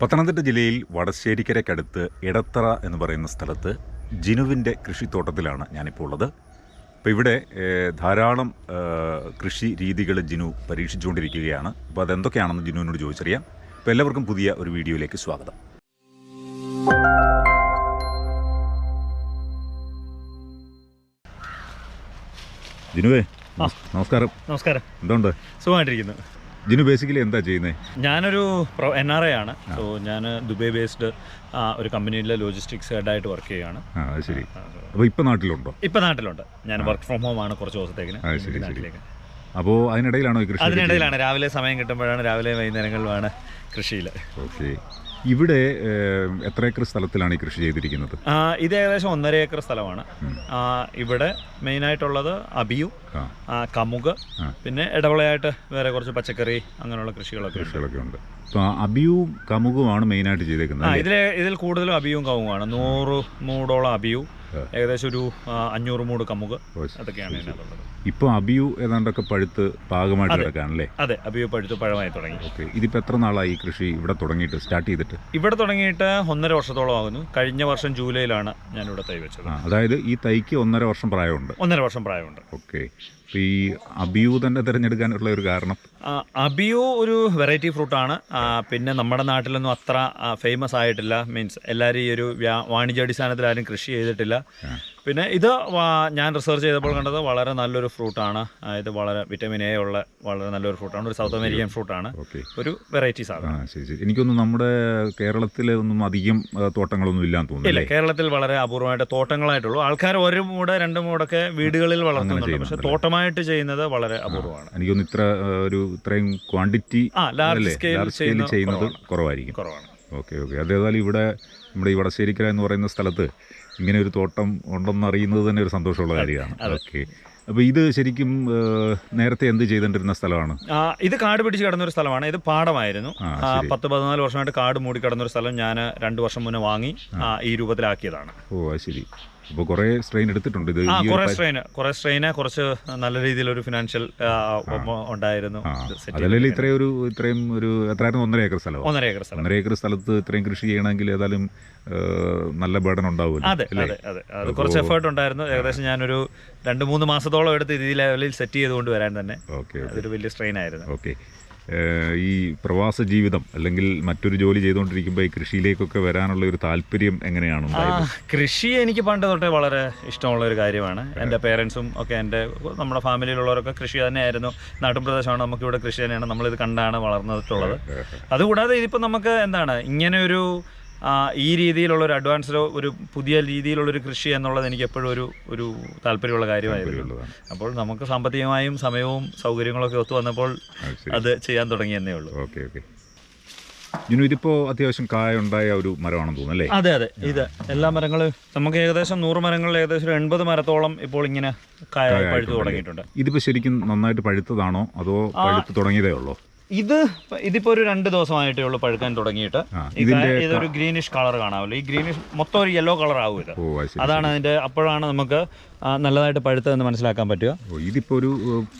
പത്തനംതിട്ട ജില്ലയിൽ വടശ്ശേരിക്കരക്കടുത്ത് ഇടത്തറ എന്ന് പറയുന്ന സ്ഥലത്ത് ജിനുവിന്റെ കൃഷിത്തോട്ടത്തിലാണ് ഞാനിപ്പോൾ ഉള്ളത്. അപ്പോൾ ഇവിടെ ധാരാളം കൃഷി രീതികൾ ജിനു പരീക്ഷിച്ചുകൊണ്ടിരിക്കുകയാണ്. അപ്പോൾ അതെന്തൊക്കെയാണെന്ന് ജിനുവിനോട് ചോദിച്ചറിയാം. അപ്പോൾ എല്ലാവർക്കും പുതിയ ഒരു വീഡിയോയിലേക്ക് സ്വാഗതം. ജിനുവേ നമസ്കാരം. നമസ്കാരം. എന്തുണ്ട്? സുഖമായിട്ടിരിക്കുന്നു. ജിനു ബേസിക്കലി എന്താ ചെയ്യുന്നത് ഞാനൊരു എൻ ആർ ഐ ആണ്. സോ ഞാൻ ദുബൈ ബേസ്ഡ് ഒരു കമ്പനിയിലെ ലോജിസ്റ്റിക്സ് ഹെഡായിട്ട് വർക്ക് ചെയ്യുകയാണ്. ശരി. അപ്പോൾ ഇപ്പോൾ നാട്ടിലുണ്ടോ? ഇപ്പം നാട്ടിലുണ്ട്. ഞാൻ വർക്ക് ഫ്രം ഹോം ആണ് കുറച്ച്. നാട്ടിലേക്ക്. അപ്പോൾ അതിനിടയിലാണോ കൃഷി അതിനിടയിലാണ്. രാവിലെ സമയം കിട്ടുമ്പോഴാണ് രാവിലെ വൈകുന്നേരങ്ങളിലാണ് കൃഷിയിൽ ഓക്കെ. ഇവിടെ എത്ര ഏക്കർ സ്ഥലത്തിലാണ് ഈ കൃഷി ചെയ്തിരിക്കുന്നത്? ഇത് ഏകദേശം ഒന്നര ഏക്കർ സ്ഥലമാണ്. ഇവിടെ ഇവിടെ മെയിനായിട്ടുള്ളത് അബിയു കമുക് പിന്നെ ഇടവളയായിട്ട് വേറെ കുറച്ച് പച്ചക്കറി അങ്ങനെയുള്ള കൃഷികളൊക്കെ കൃഷികളൊക്കെ ഉണ്ട്. അപ്പോൾ അബിയും കമുകുമാണ് മെയിനായിട്ട് ചെയ്തേക്കുന്നത് ആ അല്ലേ? ഇതിൽ ഇതിൽ കൂടുതലും അബിയും കമുകുമാണ് നൂറ് മൂടോളം അബിയു ഏകദേശം ഒരു അഞ്ഞൂറ് മൂട് കമുക് അതൊക്കെയാണ് ഇപ്പൊ ശരി. ഇതിനകത്തുള്ളത്. ഇപ്പോൾ അബിയു ഏതാണ്ടൊക്കെ പഴുത്ത് പാകമായിട്ട് കിടക്കാണല്ലേ? അതെ അബിയു പഴുത്ത് പഴമായി തുടങ്ങി. ഓക്കെ ഇതിപ്പോൾ എത്ര നാളായി ഈ കൃഷി ഇവിടെ തുടങ്ങിയിട്ട് സ്റ്റാർട്ട് ചെയ്തിട്ട്? ഇവിടെ തുടങ്ങിയിട്ട് ഒന്നര വർഷത്തോളം ആകുന്നു. കഴിഞ്ഞ വർഷം ജൂലൈയിലാണ് ഞാൻ ഇവിടെ തൈ വെച്ചത്. അതായത് ഈ തൈക്ക് ഒന്നര വർഷം പ്രായമുണ്ട്. ഒന്നര വർഷം പ്രായമുണ്ട്. ഓക്കെ. ഈ അബിയു തന്നെ തിരഞ്ഞെടുക്കാനുള്ള ഒരു കാരണം? അബിയു ഒരു വെറൈറ്റി ഫ്രൂട്ടാണ്. ആണ് പിന്നെ നമ്മുടെ നാട്ടിലൊന്നും അത്ര ഫേമസ് ആയിട്ടില്ല. മീൻസ് എല്ലാവരും ഈ ഒരു വാണിജ്യാടിസ്ഥാനത്തിൽ ആരും കൃഷി ചെയ്തിട്ടില്ല. പിന്നെ ഇത് ഞാൻ റിസർച്ച് ചെയ്തപ്പോൾ കണ്ടത് വളരെ നല്ലൊരു ഫ്രൂട്ടാണ് ഇത് വളരെ വിറ്റമിൻ എ ഉള്ള വളരെ നല്ലൊരു ഫ്രൂട്ടാണ് ഒരു സൗത്ത് അമേരിക്കൻ ഫ്രൂട്ടാണ് ഓക്കെ ഒരു വെറൈറ്റി സാധനം. ശരി ശരി. എനിക്കൊന്നും നമ്മുടെ കേരളത്തിൽ ഒന്നും അധികം തോട്ടങ്ങളൊന്നും ഇല്ലാന്ന് തോന്നുന്നു ഇല്ല അല്ലേ? കേരളത്തിൽ വളരെ അപൂർവമായിട്ട് തോട്ടങ്ങളായിട്ടുള്ളൂ. ആൾക്കാർ ഒരു മൂടെ രണ്ട് മൂടൊക്കെ വീടുകളിൽ വളർത്തുന്നുണ്ട്. പക്ഷെ തോട്ടമായിട്ട് ചെയ്യുന്നത് വളരെ അപൂർവമാണ് എനിക്കൊന്ന് ഇത്ര ഒരു ഇത്രയും ക്വാണ്ടിറ്റി ചെയ്യുന്നത് കുറവായിരിക്കും. കുറവാണ്. ഓക്കെ ഓക്കെ അതേതായാലും ഇവിടെ നമ്മുടെ ഈ വടശ്ശേരിക്കര എന്ന് പറയുന്ന സ്ഥലത്ത് ഇങ്ങനെ ഒരു തോട്ടം ഉണ്ടെന്ന് അറിയുന്നത് തന്നെ ഒരു സന്തോഷമുള്ള കാര്യമാണ്. ഓക്കെ അപ്പോൾ ഇത് ശരിക്കും നേരത്തെ എന്ത് ചെയ്തിരുന്ന സ്ഥലമാണ്? ഇത് കാട് പിടിച്ച് കിടന്നൊരു സ്ഥലമാണ്. ഇത് പാടമായിരുന്നു. പത്ത് പതിനാല് വർഷമായിട്ട് കാട് മൂടി കിടന്നൊരു സ്ഥലം ഞാൻ രണ്ട് വർഷം മുന്നേ വാങ്ങി ഈ രൂപത്തിലാക്കിയതാണ്. ഓ ശരി. അപ്പോൾ കുറേ സ്ട്രെയിൻ എടുത്തിട്ടുണ്ട്. ഇത് ആ കുറെ സ്ട്രെയിന് കുറെ സ്ട്രെയിന് കുറച്ച് നല്ല രീതിയിലൊരു ഫിനാൻഷ്യൽ ഉണ്ടായിരുന്നു. അതല്ലെങ്കിൽ ഇത്രയും ഒരു ഇത്രയും ഒരു എത്രയായിരുന്നു? ഒന്നര ഏക്കർ സ്ഥലം ഒന്നര ഏക്കർ സ്ഥലം. ഒന്നര ഏക്കർ സ്ഥലത്ത് ഇത്രയും കൃഷി ചെയ്യണമെങ്കിൽ ഏതായാലും നല്ല ബേഡൻ ഉണ്ടാവുമല്ലോ അതെ അതെ അതെ. അത് കുറച്ച് എഫേർട്ട് ഉണ്ടായിരുന്നു. ഏകദേശം ഞാനൊരു രണ്ട് മൂന്ന് മാസത്തോളം എടുത്ത് ഈ ലെവലിൽ സെറ്റ് ചെയ്തുകൊണ്ട് വരാൻ തന്നെ. അതൊരു വലിയ സ്ട്രെയിൻ ആയിരുന്നു. ഓക്കെ. ഈ പ്രവാസ ജീവിതം അല്ലെങ്കിൽ മറ്റൊരു ജോലി ചെയ്തുകൊണ്ടിരിക്കുമ്പോൾ ഈ കൃഷിയിലേക്കൊക്കെ വരാനുള്ള ഒരു താല്പര്യം എങ്ങനെയാണ് കൃഷി എനിക്ക് പണ്ട് തൊട്ടേ വളരെ ഇഷ്ടമുള്ള ഒരു കാര്യമാണ്. എന്റെ പേരൻസും ഒക്കെ എന്റെ നമ്മുടെ ഫാമിലിയിലുള്ളവരൊക്കെ കൃഷി തന്നെയായിരുന്നു. നാട്ടുപ്രദേശമാണ് നമുക്കിവിടെ കൃഷി തന്നെയാണ് നമ്മളിത് കണ്ടാണ് വളർന്നിട്ടുള്ളത്. അതുകൂടാതെ ഇതിപ്പോൾ നമുക്ക് എന്താണ് ഇങ്ങനെ ഒരു ഈ രീതിയിലുള്ള ഒരു അഡ്വാൻസ്ഡ് ഒരു പുതിയ രീതിയിലുള്ളൊരു കൃഷി എന്നുള്ളത് എനിക്ക് എപ്പോഴും ഒരു ഒരു താല്പര്യമുള്ള കാര്യമായിരുന്നു. അപ്പോൾ നമുക്ക് സാമ്പത്തികമായും സമയവും സൗകര്യങ്ങളൊക്കെ ഒത്തു വന്നപ്പോൾ അത് ചെയ്യാൻ തുടങ്ങിയെന്നേ ഉള്ളൂ. Okay okay. ഇതിപ്പോ അത്യാവശ്യം കായ ഉണ്ടായ ഒരു മരമാണെന്ന് തോന്നുന്നു അല്ലേ? അതെ അതെ. ഇത് എല്ലാ മരങ്ങളും നമുക്ക് ഏകദേശം നൂറ് മരങ്ങളിൽ ഏകദേശം എൺപത് മരത്തോളം ഇപ്പോൾ ഇങ്ങനെ കായ പഴുത്തു തുടങ്ങിയിട്ടുണ്ട്. ഇതിപ്പോൾ ശരിക്കും നന്നായിട്ട് പഴുത്തതാണോ? അതോ പഴുത്തു തുടങ്ങിയതേ ഉള്ളോ? ഇത് ഇതിപ്പോ ഒരു രണ്ട് ദിവസമായിട്ടേ ഉള്ളൂ പഴുക്കാൻ തുടങ്ങിയിട്ട്. ഇതൊരു ഗ്രീനിഷ് കളർ കാണാമല്ലോ. ഈ ഗ്രീനിഷ് മൊത്തം ഒരു യെല്ലോ കളർ ആവുമല്ലോ അതാണ് അതിന്റെ അപ്പോഴാണ് നമുക്ക് നല്ലതായിട്ട് പഴുത്തതെന്ന് മനസ്സിലാക്കാൻ പറ്റുക ഓ ഇതിപ്പോൾ ഒരു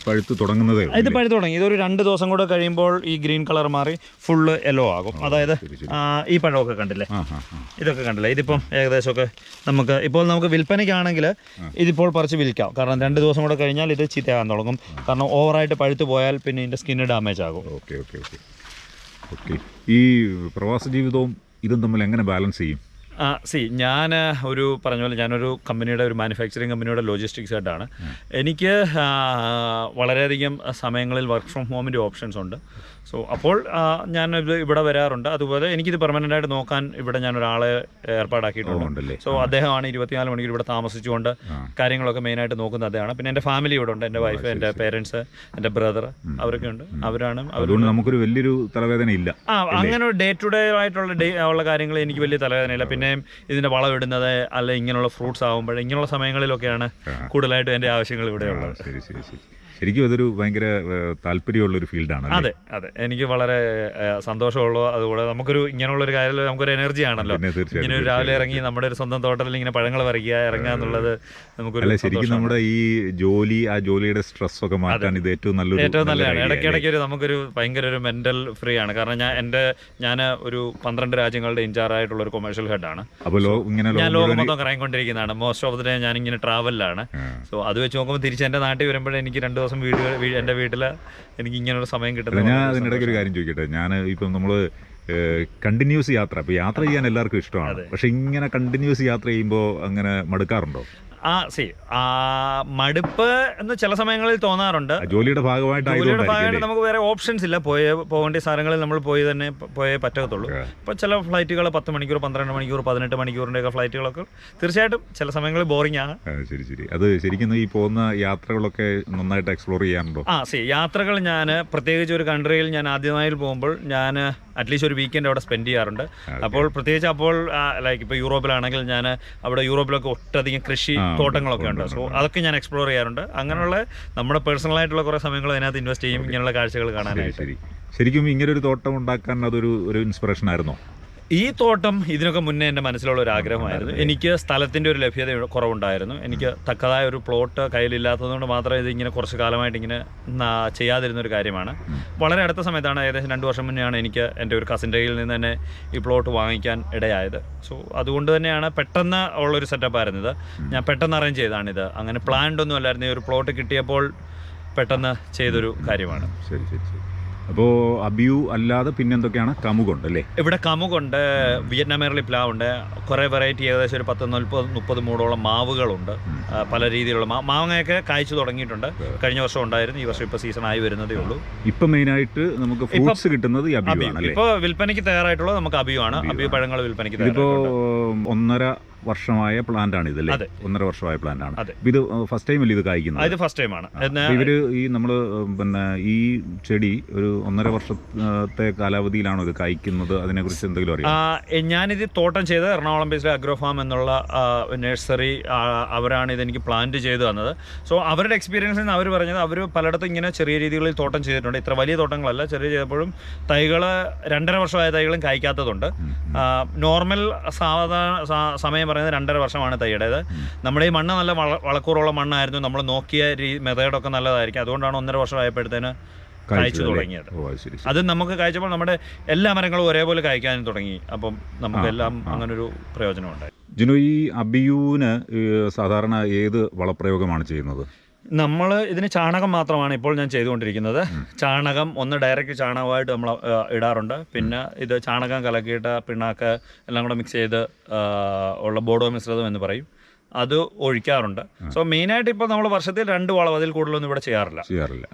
പഴുത്ത് തുടങ്ങുന്നത് ഇത് പഴുത്ത് തുടങ്ങി. ഇതൊരു രണ്ട് ദിവസം കൂടെ കഴിയുമ്പോൾ ഈ ഗ്രീൻ കളർ മാറി ഫുള്ള് യെല്ലോ ആകും. അതായത് ഈ പഴമൊക്കെ കണ്ടില്ലേ? ഇതൊക്കെ കണ്ടില്ലേ? ഇതിപ്പം ഏകദേശമൊക്കെ നമുക്ക് ഇപ്പോൾ നമുക്ക് വിൽപ്പനയ്ക്കാണെങ്കിൽ ഇതിപ്പോൾ പറിച്ച് വിൽക്കാം. കാരണം രണ്ട് ദിവസം കൂടെ കഴിഞ്ഞാൽ ഇത് ചീത്തയാകാൻ തുടങ്ങും. കാരണം ഓവറായിട്ട് പഴുത്ത് പോയാൽ പിന്നെ ഇതിന്റെ സ്കിന്ന് ഡാമേജ് ആകും. Okay okay okay. ഓക്കെ. ഈ പ്രവാസ ജീവിതവും ഇതും തമ്മിൽ എങ്ങനെ ബാലൻസ് ചെയ്യും? സി ഞാൻ ഒരു പറഞ്ഞ പോലെ ഞാനൊരു കമ്പനിയുടെ ഒരു മാനുഫാക്ചറിങ് കമ്പനിയുടെ ലോജിസ്റ്റിക്സ് ആയിട്ടാണ് എനിക്ക് വളരെയധികം സമയങ്ങളിൽ വർക്ക് ഫ്രം ഹോമിന്റെ ഓപ്ഷൻസ് ഉണ്ട്. സോ അപ്പോൾ ഞാൻ ഇത് ഇവിടെ വരാറുണ്ട്. അതുപോലെ എനിക്കിത് പെർമനന്റ് ആയിട്ട് നോക്കാൻ ഇവിടെ ഞാൻ ഒരാളെ ഏർപ്പാടാക്കിയിട്ടുണ്ട് സോ അദ്ദേഹമാണ് ഇരുപത്തിനാല് മണിക്കൂർ ഇവിടെ താമസിച്ചുകൊണ്ട് കാര്യങ്ങളൊക്കെ മെയിനായിട്ട് നോക്കുന്നത് അദ്ദേഹമാണ്. പിന്നെ എന്റെ ഫാമിലി ഇവിടെ ഉണ്ട്. എന്റെ വൈഫ് എന്റെ പേരൻസ് എന്റെ ബ്രദർ അവരൊക്കെ ഉണ്ട്. അവരാണ് അവരുണ്ട് അതുകൊണ്ട് നമുക്കൊരു വലിയൊരു തലവേദന ഇല്ല. ആ അങ്ങനെ ഒരു ഡേ ടു ഡേ ആയിട്ടുള്ള ഡേ ഉള്ള കാര്യങ്ങൾ എനിക്ക് വലിയ തലവേദനയില്ല പിന്നെ ഇതിന്റെ വളം ഇടുന്നത് അല്ല ഇങ്ങനെയുള്ള ഫ്രൂട്ട്സ് ആകുമ്പോൾ ഇങ്ങനെയുള്ള സമയങ്ങളിലൊക്കെയാണ് കൂടുതലായിട്ടും എന്റെ ആവശ്യങ്ങൾ ഇവിടെ ഉള്ളത് ശരി ശരി ശരി. ശരിക്കും അതൊരു ഭയങ്കര താല്പര്യമുള്ള ഒരു ഫീൽഡാണ് അതെ അതെ. എനിക്ക് വളരെ സന്തോഷമുള്ള. അതുപോലെ അതുകൂടെ നമുക്കൊരു ഇങ്ങനെയുള്ള ഒരു കാര്യം നമുക്കൊരു എനർജി ആണല്ലോ. ഇങ്ങനെ ഒരു രാവിലെ ഇറങ്ങി നമ്മുടെ ഒരു സ്വന്തം തോട്ടത്തിൽ ഇങ്ങനെ പഴങ്ങൾ പറിക്കുക ഇറങ്ങുക എന്നുള്ളത് നമുക്കൊരു ശരിക്കും നമ്മുടെ ഈ ജോലി ആ ജോലിയുടെ സ്ട്രെസ് ഒക്കെ മാറ്റാൻ ഇത് ഏറ്റവും നല്ലൊരു ഏറ്റവും നല്ലതാണ്. idea ഇടയ്ക്ക് അല്ലേ? ഇടയ്ക്ക് ഒരു നമുക്കൊരു ഭയങ്കര ഒരു മെന്റൽ ഫ്രീ ആണ്. കാരണം ഞാൻ എന്റെ ഞാൻ ഒരു പന്ത്രണ്ട് രാജ്യങ്ങളുടെ ഇൻചാർജ് ആയിട്ടുള്ള ഒരു കൊമേഴ്ഷ്യൽ ഹെഡാണ് അപ്പോൾ ഞാൻ ലോകം ലോകം മൊത്തം കറങ്ങിക്കൊണ്ടിരിക്കുന്നതാണ് മോസ്റ്റ് ഓഫ് ദ ഡേ ഞാൻ ഇങ്ങനെ ട്രാവലിലാണ് സോ അത് വെച്ച് നോക്കുമ്പോൾ തിരിച്ച് എന്റെ നാട്ടിൽ വരുമ്പോഴേ എനിക്ക് രണ്ട് ദിവസം വീട് എന്റെ വീട്ടിൽ എനിക്ക് ഇങ്ങനൊരു സമയം കിട്ടുന്നത് ഞാൻ അതിനിടയ്ക്ക് ഒരു കാര്യം ചോദിക്കട്ടെ. ഞാൻ ഇപ്പം നമ്മൾ കണ്ടിന്യൂസ് യാത്ര. ഇപ്പോൾ യാത്ര ചെയ്യാൻ എല്ലാവർക്കും ഇഷ്ടമാണ്. പക്ഷെ ഇങ്ങനെ കണ്ടിന്യൂസ് യാത്ര ചെയ്യുമ്പോൾ അങ്ങനെ മടുക്കാറുണ്ടോ? ആ സി ആ മടുപ്പ് എന്ന് ചില സമയങ്ങളിൽ തോന്നാറുണ്ട്. ജോലിയുടെ ജോലിയുടെ ജോലിയുടെ ഭാഗമായിട്ട് നമുക്ക് വേറെ ഓപ്ഷൻസ് ഇല്ല. പോയ പോകേണ്ട സ്ഥലങ്ങളിൽ നമ്മൾ പോയി തന്നെ പോയേ പറ്റത്തുള്ളൂ. ഇപ്പൊ ഇപ്പോൾ ചില ഫ്ലൈറ്റുകൾ പത്ത് മണിക്കൂർ പന്ത്രണ്ട് മണിക്കൂർ പതിനെട്ട് മണിക്കൂറിന്റെ ഒക്കെ ഫ്ലൈറ്റുകളൊക്കെ തീർച്ചയായിട്ടും ചില സമയങ്ങളിൽ ബോറിംഗ് ആണ്. ശരി ശരി. അത് ശരിക്കും ഈ പോകുന്ന യാത്രകളൊക്കെ നന്നായിട്ട് എക്സ്പ്ലോർ ചെയ്യാറുണ്ടോ? ആ സി യാത്രകൾ ഞാൻ പ്രത്യേകിച്ച് ഒരു കൺട്രിയിൽ ഞാൻ ആദ്യമായി പോകുമ്പോൾ ഞാൻ അറ്റ്ലീസ്റ്റ് ഒരു വീക്കെൻഡ് അവിടെ സ്പെൻഡ് ചെയ്യാറുണ്ട്. അപ്പോൾ പ്രത്യേകിച്ച് അപ്പോൾ ലൈക്ക് ഇപ്പോൾ യൂറോപ്പിലാണെങ്കിൽ ഞാൻ അവിടെ യൂറോപ്പിലൊക്കെ ഒട്ടധികം കൃഷി തോട്ടങ്ങളൊക്കെ ഉണ്ട് സോ അതൊക്കെ ഞാൻ എക്സ്പ്ലോർ ചെയ്യാറുണ്ട്. അങ്ങനെയുള്ള നമ്മുടെ പേഴ്സണൽ ആയിട്ടുള്ള കുറേ സമയങ്ങൾ അതിനകത്ത് ഇൻവെസ്റ്റ് ചെയ്യും ഇങ്ങനെയുള്ള കാഴ്ചകൾ കാണാനായിട്ട്. ശരിക്കും ഇങ്ങനെ ഒരു തോട്ടം ഉണ്ടാക്കാൻ അതൊരു ഒരു ഇൻസ്പിറേഷൻ ആയിരുന്നോ? ഈ തോട്ടം ഇതിനൊക്കെ മുന്നേ എന്റെ മനസ്സിലുള്ള ഒരു ആഗ്രഹമായിരുന്നു. എനിക്ക് സ്ഥലത്തിന്റെ ഒരു ലഭ്യത കുറവുണ്ടായിരുന്നു. എനിക്ക് തക്കതായ ഒരു പ്ലോട്ട് കയ്യിലില്ലാത്തതുകൊണ്ട് മാത്രമേ ഇത് ഇങ്ങനെ കുറച്ച് കാലമായിട്ട് ഇങ്ങനെ ചെയ്യാതിരുന്ന ഒരു കാര്യമാണ്. വളരെ അടുത്ത സമയത്താണ് ഏകദേശം രണ്ട് വർഷം മുന്നെയാണ് എനിക്ക് എന്റെ ഒരു കസിന്റെ കയ്യിൽ നിന്ന് തന്നെ ഈ പ്ലോട്ട് വാങ്ങിക്കാൻ ഇടയായത്. സോ അതുകൊണ്ട് തന്നെയാണ് പെട്ടെന്ന് ഉള്ളൊരു സെറ്റപ്പായിരുന്നു ഇത് ഞാൻ പെട്ടെന്ന് അറേഞ്ച് ഇത് അങ്ങനെ പ്ലാൻഡ് ഒന്നും അല്ലായിരുന്നു ഈ ഒരു പ്ലോട്ട് കിട്ടിയപ്പോൾ പെട്ടെന്ന് ചെയ്തൊരു കാര്യമാണ്. ശരി ശരി ശരി. അപ്പോൾ അബിയു അല്ലാതെ പിന്നെന്തൊക്കെയാണ്? കമുകുണ്ട് അല്ലേ? ഇവിടെ കമുകുണ്ട് പ്ലാവ് ഉണ്ട് കുറേ വെറൈറ്റി ഏകദേശം ഒരു പത്ത് നാൽപ്പത് മുപ്പത് മൂടോളം മാവുകളുണ്ട്. പല രീതിയിലുള്ള മാവങ്ങയൊക്കെ മാങ്ങയൊക്കെ കായ്ച്ചു തുടങ്ങിയിട്ടുണ്ട്. കഴിഞ്ഞ വർഷം ഉണ്ടായിരുന്നു ഈ വർഷം ഇപ്പോൾ സീസൺ ആയി വരുന്നതേ ഉള്ളൂ. ഇപ്പം മെയിനായിട്ട് നമുക്ക് ഫ്രൂട്ട്സ് കിട്ടുന്നത് ഇപ്പൊ ഇപ്പോൾ വിൽപ്പനയ്ക്ക് തയ്യാറായിട്ടുള്ളത് നമുക്ക് അബിയു ആണ് അബിയു പഴങ്ങൾ വിൽപ്പനയ്ക്ക് ഒന്നര വർഷമായ പ്ലാന്റ് ആണ് ഇതല്ലേ ഒന്നര വർഷമായ പ്ലാന്റ് ആണ് ഇത് ഫസ്റ്റ് ടൈം അല്ലേ ഇത് കായ്ക്കുന്നത്? ഇത് ഫസ്റ്റ് ടൈമാണ് ആണ്. ഇവർ ഈ നമ്മൾ പിന്നെ ഈ ചെടി ഒരു ഒന്നര വർഷത്തെ കാലാവധിയിലാണോ ഇത് കായ്ക്കുന്നത്? അതിനെ കുറിച്ച് എന്തെങ്കിലും അറിയാം ഞാനിത് തോട്ടം ചെയ്ത് എറണാകുളം ബേസിലെ അഗ്രോ ഫാം എന്നുള്ള നഴ്സറി അവരാണ് ഇതെനിക്ക് പ്ലാന്റ് ചെയ്തു തന്നത്. സോ അവരുടെ എക്സ്പീരിയൻസിൽ നിന്ന് അവർ പറഞ്ഞത് അവർ പലയിടത്തും ഇങ്ങനെ ചെറിയ രീതികളിൽ തോട്ടം ചെയ്തിട്ടുണ്ട്. ഇത്ര വലിയ തോട്ടങ്ങളല്ല ചെറിയ ചെയ്തപ്പോഴും തൈകൾ രണ്ടര വർഷമായ തൈകളും കായ്ക്കാത്തതുണ്ട്. നോർമൽ സാധാരണ സമയം പറയുന്നത് രണ്ടര വർഷമാണ് തൈയുടേത് നമ്മുടെ ഈ മണ്ണ് നല്ല വള വളക്കൂറുള്ള മണ്ണായിരുന്നു. നമ്മൾ നോക്കിയ രീ മെത്തേഡൊക്കെ നല്ലതായിരിക്കും. അതുകൊണ്ടാണ് ഒന്നര വർഷമായപ്പോഴത്തേന് കായ്ച്ചു കഴിച്ചു തുടങ്ങിയത്. അത്. നമുക്ക് കായ്ച്ചപ്പോൾ നമ്മുടെ എല്ലാ മരങ്ങളും ഒരേപോലെ കായ്ക്കാനും തുടങ്ങി. അപ്പം നമുക്കെല്ലാം അങ്ങനൊരു പ്രയോജനമുണ്ടായി. ജിനു ഈ അബിയൂന് സാധാരണ ഏത് വളപ്രയോഗമാണ് ചെയ്യുന്നത്? നമ്മൾ ഇതിന് ചാണകം മാത്രമാണ് ഇപ്പോൾ ഞാൻ ചെയ്തുകൊണ്ടിരിക്കുന്നത്. ചാണകം ഒന്ന് ഡയറക്റ്റ് ചാണകമായിട്ട് നമ്മൾ ഇടാറുണ്ട്. പിന്നെ ഇത് ചാണകം കലക്കിയിട്ട് പിണ്ണാക്ക് എല്ലാം കൂടെ മിക്സ് ചെയ്ത് ഉള്ള ബോഡോ മിശ്രിതം എന്ന് പറയും. അത് ഒഴിക്കാറുണ്ട്. സോ മെയിൻ ആയിട്ട് ഇപ്പോൾ നമ്മൾ വർഷത്തിൽ രണ്ട് വളം അതിൽ കൂടുതലൊന്നും ഇവിടെ ചെയ്യാറില്ല. ചെയ്യാറില്ല.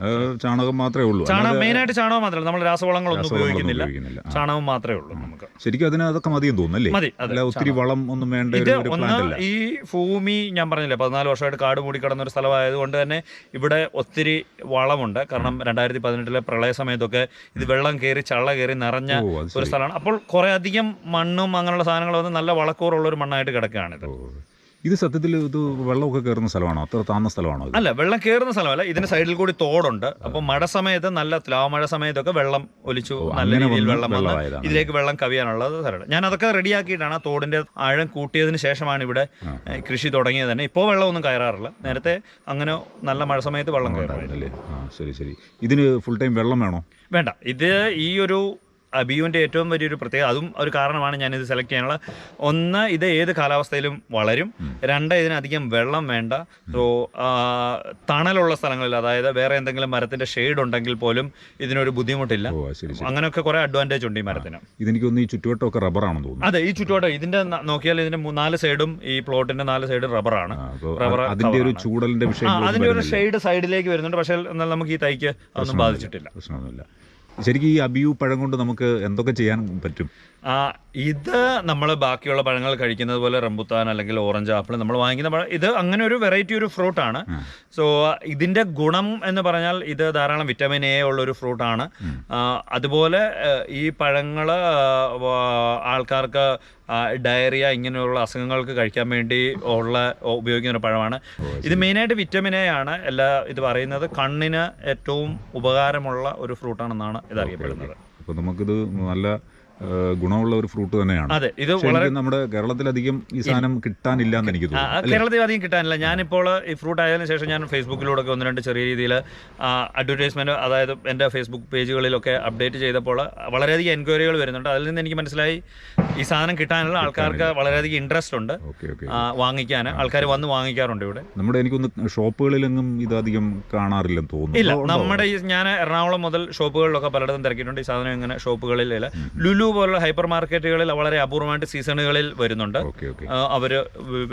ചാണകം മാത്രമേ ഉള്ളൂ. ചാണകം മെയിൻ ആയിട്ട് ചാണകം മാത്രമല്ല നമ്മൾ രാസവളങ്ങളൊന്നും ഉപയോഗിക്കുന്നില്ല. ചാണകം മാത്രമേ ഉള്ളൂ നമുക്ക്. ശരിക്കും അതിന് അതൊക്കെ മതിയെന്ന് തോന്നുന്നല്ലേ? മതി തോന്നുന്നു അല്ല ഒത്തിരി വളം ഒന്നും വേണ്ട ഇത് ഒന്ന് ഈ ഭൂമി ഞാൻ പറഞ്ഞില്ല പതിനാല് വർഷമായിട്ട് കാട് മൂടി കിടന്ന ഒരു സ്ഥലമായതുകൊണ്ട് തന്നെ ഇവിടെ ഒത്തിരി വളമുണ്ട്. കാരണം രണ്ടായിരത്തി പതിനെട്ടിലെ പ്രളയ സമയത്തൊക്കെ ഇത് വെള്ളം കയറി ചള്ള കയറി നിറഞ്ഞ ഒരു സ്ഥലമാണ്. അപ്പോൾ കുറേ അധികം മണ്ണും അങ്ങനെയുള്ള സാധനങ്ങൾ വന്ന് നല്ല വളക്കൂറുള്ള ഒരു മണ്ണായിട്ട് കിടക്കുകയാണിത്. ഇത് സത്യത്തിൽ ഇത് വെള്ളമൊക്കെ കയറുന്ന സ്ഥലമാണോ? അത്ര താന്ന സ്ഥലമാണോ അല്ല വെള്ളം കയറുന്ന സ്ഥലമല്ല. ഇതിന്റെ സൈഡിൽ കൂടി തോടുണ്ട്. അപ്പൊ മഴ സമയത്ത് നല്ല മഴ സമയത്തൊക്കെ വെള്ളം ഒലിച്ചു നല്ല രീതിയിൽ വെള്ളം വന്ന് ഇതിലേക്ക് വെള്ളം കവിയാനുള്ളത് സ്ഥലമാണ് ഞാൻ അതൊക്കെ റെഡിയാക്കിയിട്ടാണ് ആ തോടിന്റെ ആഴം കൂട്ടിയതിന് ശേഷമാണ് ഇവിടെ കൃഷി തുടങ്ങിയത് തന്നെ. ഇപ്പോൾ വെള്ളമൊന്നും കയറാറില്ല. നേരത്തെ അങ്ങനെ നല്ല മഴ സമയത്ത് വെള്ളം കയറാറില്ല ശരി ശരി. ഇതിന് ഫുൾ ടൈം വെള്ളം വേണോ? വേണ്ട. ഇത് ഈ ഒരു അബിയുവിന്റെ ഏറ്റവും വലിയൊരു പ്രത്യേകത അതും ഒരു കാരണമാണ് ഞാനിത് സെലക്ട് ചെയ്യാനുള്ള. ഒന്ന് ഇത് ഏത് കാലാവസ്ഥയിലും വളരും. രണ്ട് ഇതിനധികം വെള്ളം വേണ്ട. സോ തണലുള്ള സ്ഥലങ്ങളിൽ അതായത് വേറെ എന്തെങ്കിലും മരത്തിന്റെ ഷെയ്ഡ് ഉണ്ടെങ്കിൽ പോലും ഇതിനൊരു ബുദ്ധിമുട്ടില്ല. അങ്ങനെയൊക്കെ കുറേ അഡ്വാന്റേജ് ഉണ്ട് ഈ മരത്തിന്. ഇതെനിക്ക് തോന്നുന്നു ഈ ചുറ്റുവട്ടമൊക്കെ റബ്ബറാണെന്ന് തോന്നുന്നു. അതെ ഈ ചുറ്റുവട്ടം ഇതിന്റെ നോക്കിയാൽ ഇതിന്റെ നാല് സൈഡും ഈ പ്ലോട്ടിന്റെ നാല് സൈഡും റബ്ബറാണ് റബ്ബർ അതിന്റെ ഒരു ചൂടലിന്റെ വിഷയം അതിന്റെ ഒരു ഷെയ്ഡ് സൈഡിലേക്ക് വരുന്നുണ്ട്. പക്ഷേ എന്നാൽ നമുക്ക് ഈ തൈക്ക് അതൊന്നും ബാധിച്ചിട്ടില്ല. പ്രശ്നമൊന്നുമില്ല. ശരിക്കും ഈ അബിയു പഴം കൊണ്ട് നമുക്ക് എന്തൊക്കെ ചെയ്യാൻ പറ്റും? ആ, ഇത് നമ്മൾ ബാക്കിയുള്ള പഴങ്ങൾ കഴിക്കുന്നത് പോലെ റംബുത്താൻ അല്ലെങ്കിൽ ഓറഞ്ച് ആപ്പിൾ നമ്മൾ വാങ്ങിക്കുന്ന പഴം. ഇത് അങ്ങനെ ഒരു വെറൈറ്റി ഒരു ഫ്രൂട്ടാണ് ആണ്. സോ ഇതിന്റെ ഗുണം എന്ന് പറഞ്ഞാൽ ഇത് ധാരാളം വിറ്റാമിൻ എ ഉള്ള ഒരു ഫ്രൂട്ടാണ് അതുപോലെ ഈ പഴങ്ങൾ ആൾക്കാർക്ക് ഡയറിയ ഇങ്ങനെയുള്ള അസുഖങ്ങൾക്ക് കഴിക്കാൻ വേണ്ടി ഉള്ള ഉപയോഗിക്കുന്ന ഒരു പഴമാണ്. ഇത് മെയിനായിട്ട് വിറ്റമിൻ എ ആണ്. എല്ലാ ഇത് പറയുന്നത് കണ്ണിന് ഏറ്റവും ഉപകാരമുള്ള ഒരു ഫ്രൂട്ടാണെന്നാണ് ഇത് അറിയപ്പെടുന്നത് അപ്പോൾ നമുക്കിത് നല്ല ഗുണമുള്ള ഒരു ഫ്രൂട്ട് തന്നെയാണ്. അതെ ഇത് വളരെ നമ്മുടെ കേരളത്തിലധികം ഈ സാധനം കിട്ടാനില്ല എന്ന് എനിക്ക് തോന്നുന്നു കേരളത്തിൽ അധികം കിട്ടാനില്ല. ഞാനിപ്പോൾ ഈ ഫ്രൂട്ട് ആയതിനു ശേഷം ഞാൻ ഫേസ്ബുക്കിലൂടെ ഒക്കെ ഒന്ന് രണ്ട് ചെറിയ രീതിയിൽ അഡ്വർടൈസ്മെന്റ് അതായത് എന്റെ ഫേസ്ബുക്ക് പേജുകളിലൊക്കെ അപ്ഡേറ്റ് ചെയ്തപ്പോൾ വളരെയധികം എൻക്വയറികൾ വരുന്നുണ്ട്. അതിൽ നിന്ന് എനിക്ക് മനസ്സിലായി ഈ സാധനം കിട്ടാനുള്ള ആൾക്കാർക്ക് വളരെയധികം ഇൻട്രസ്റ്റ് ഉണ്ട് വാങ്ങിക്കാൻ. ആൾക്കാർ വന്ന് വാങ്ങിക്കാറുണ്ട് ഇവിടെ. നമ്മുടെ എനിക്കൊന്ന് ഷോപ്പുകളിലൊന്നും ഇത് അധികം കാണാറില്ലെന്ന് തോന്നുന്നു. ഇല്ല നമ്മുടെ ഈ ഞാൻ എറണാകുളം മുതൽ ഷോപ്പുകളിലൊക്കെ പലയിടത്തും തിരക്കിയിട്ടുണ്ട്. ഈ സാധനം ഇങ്ങനെ ഷോപ്പുകളിൽ ലുലു പോലുള്ള ഹൈപ്പർ മാർക്കറ്റുകളിൽ വളരെ അപൂർവമായിട്ട് സീസണുകളിൽ വരുന്നുണ്ട്. അവർ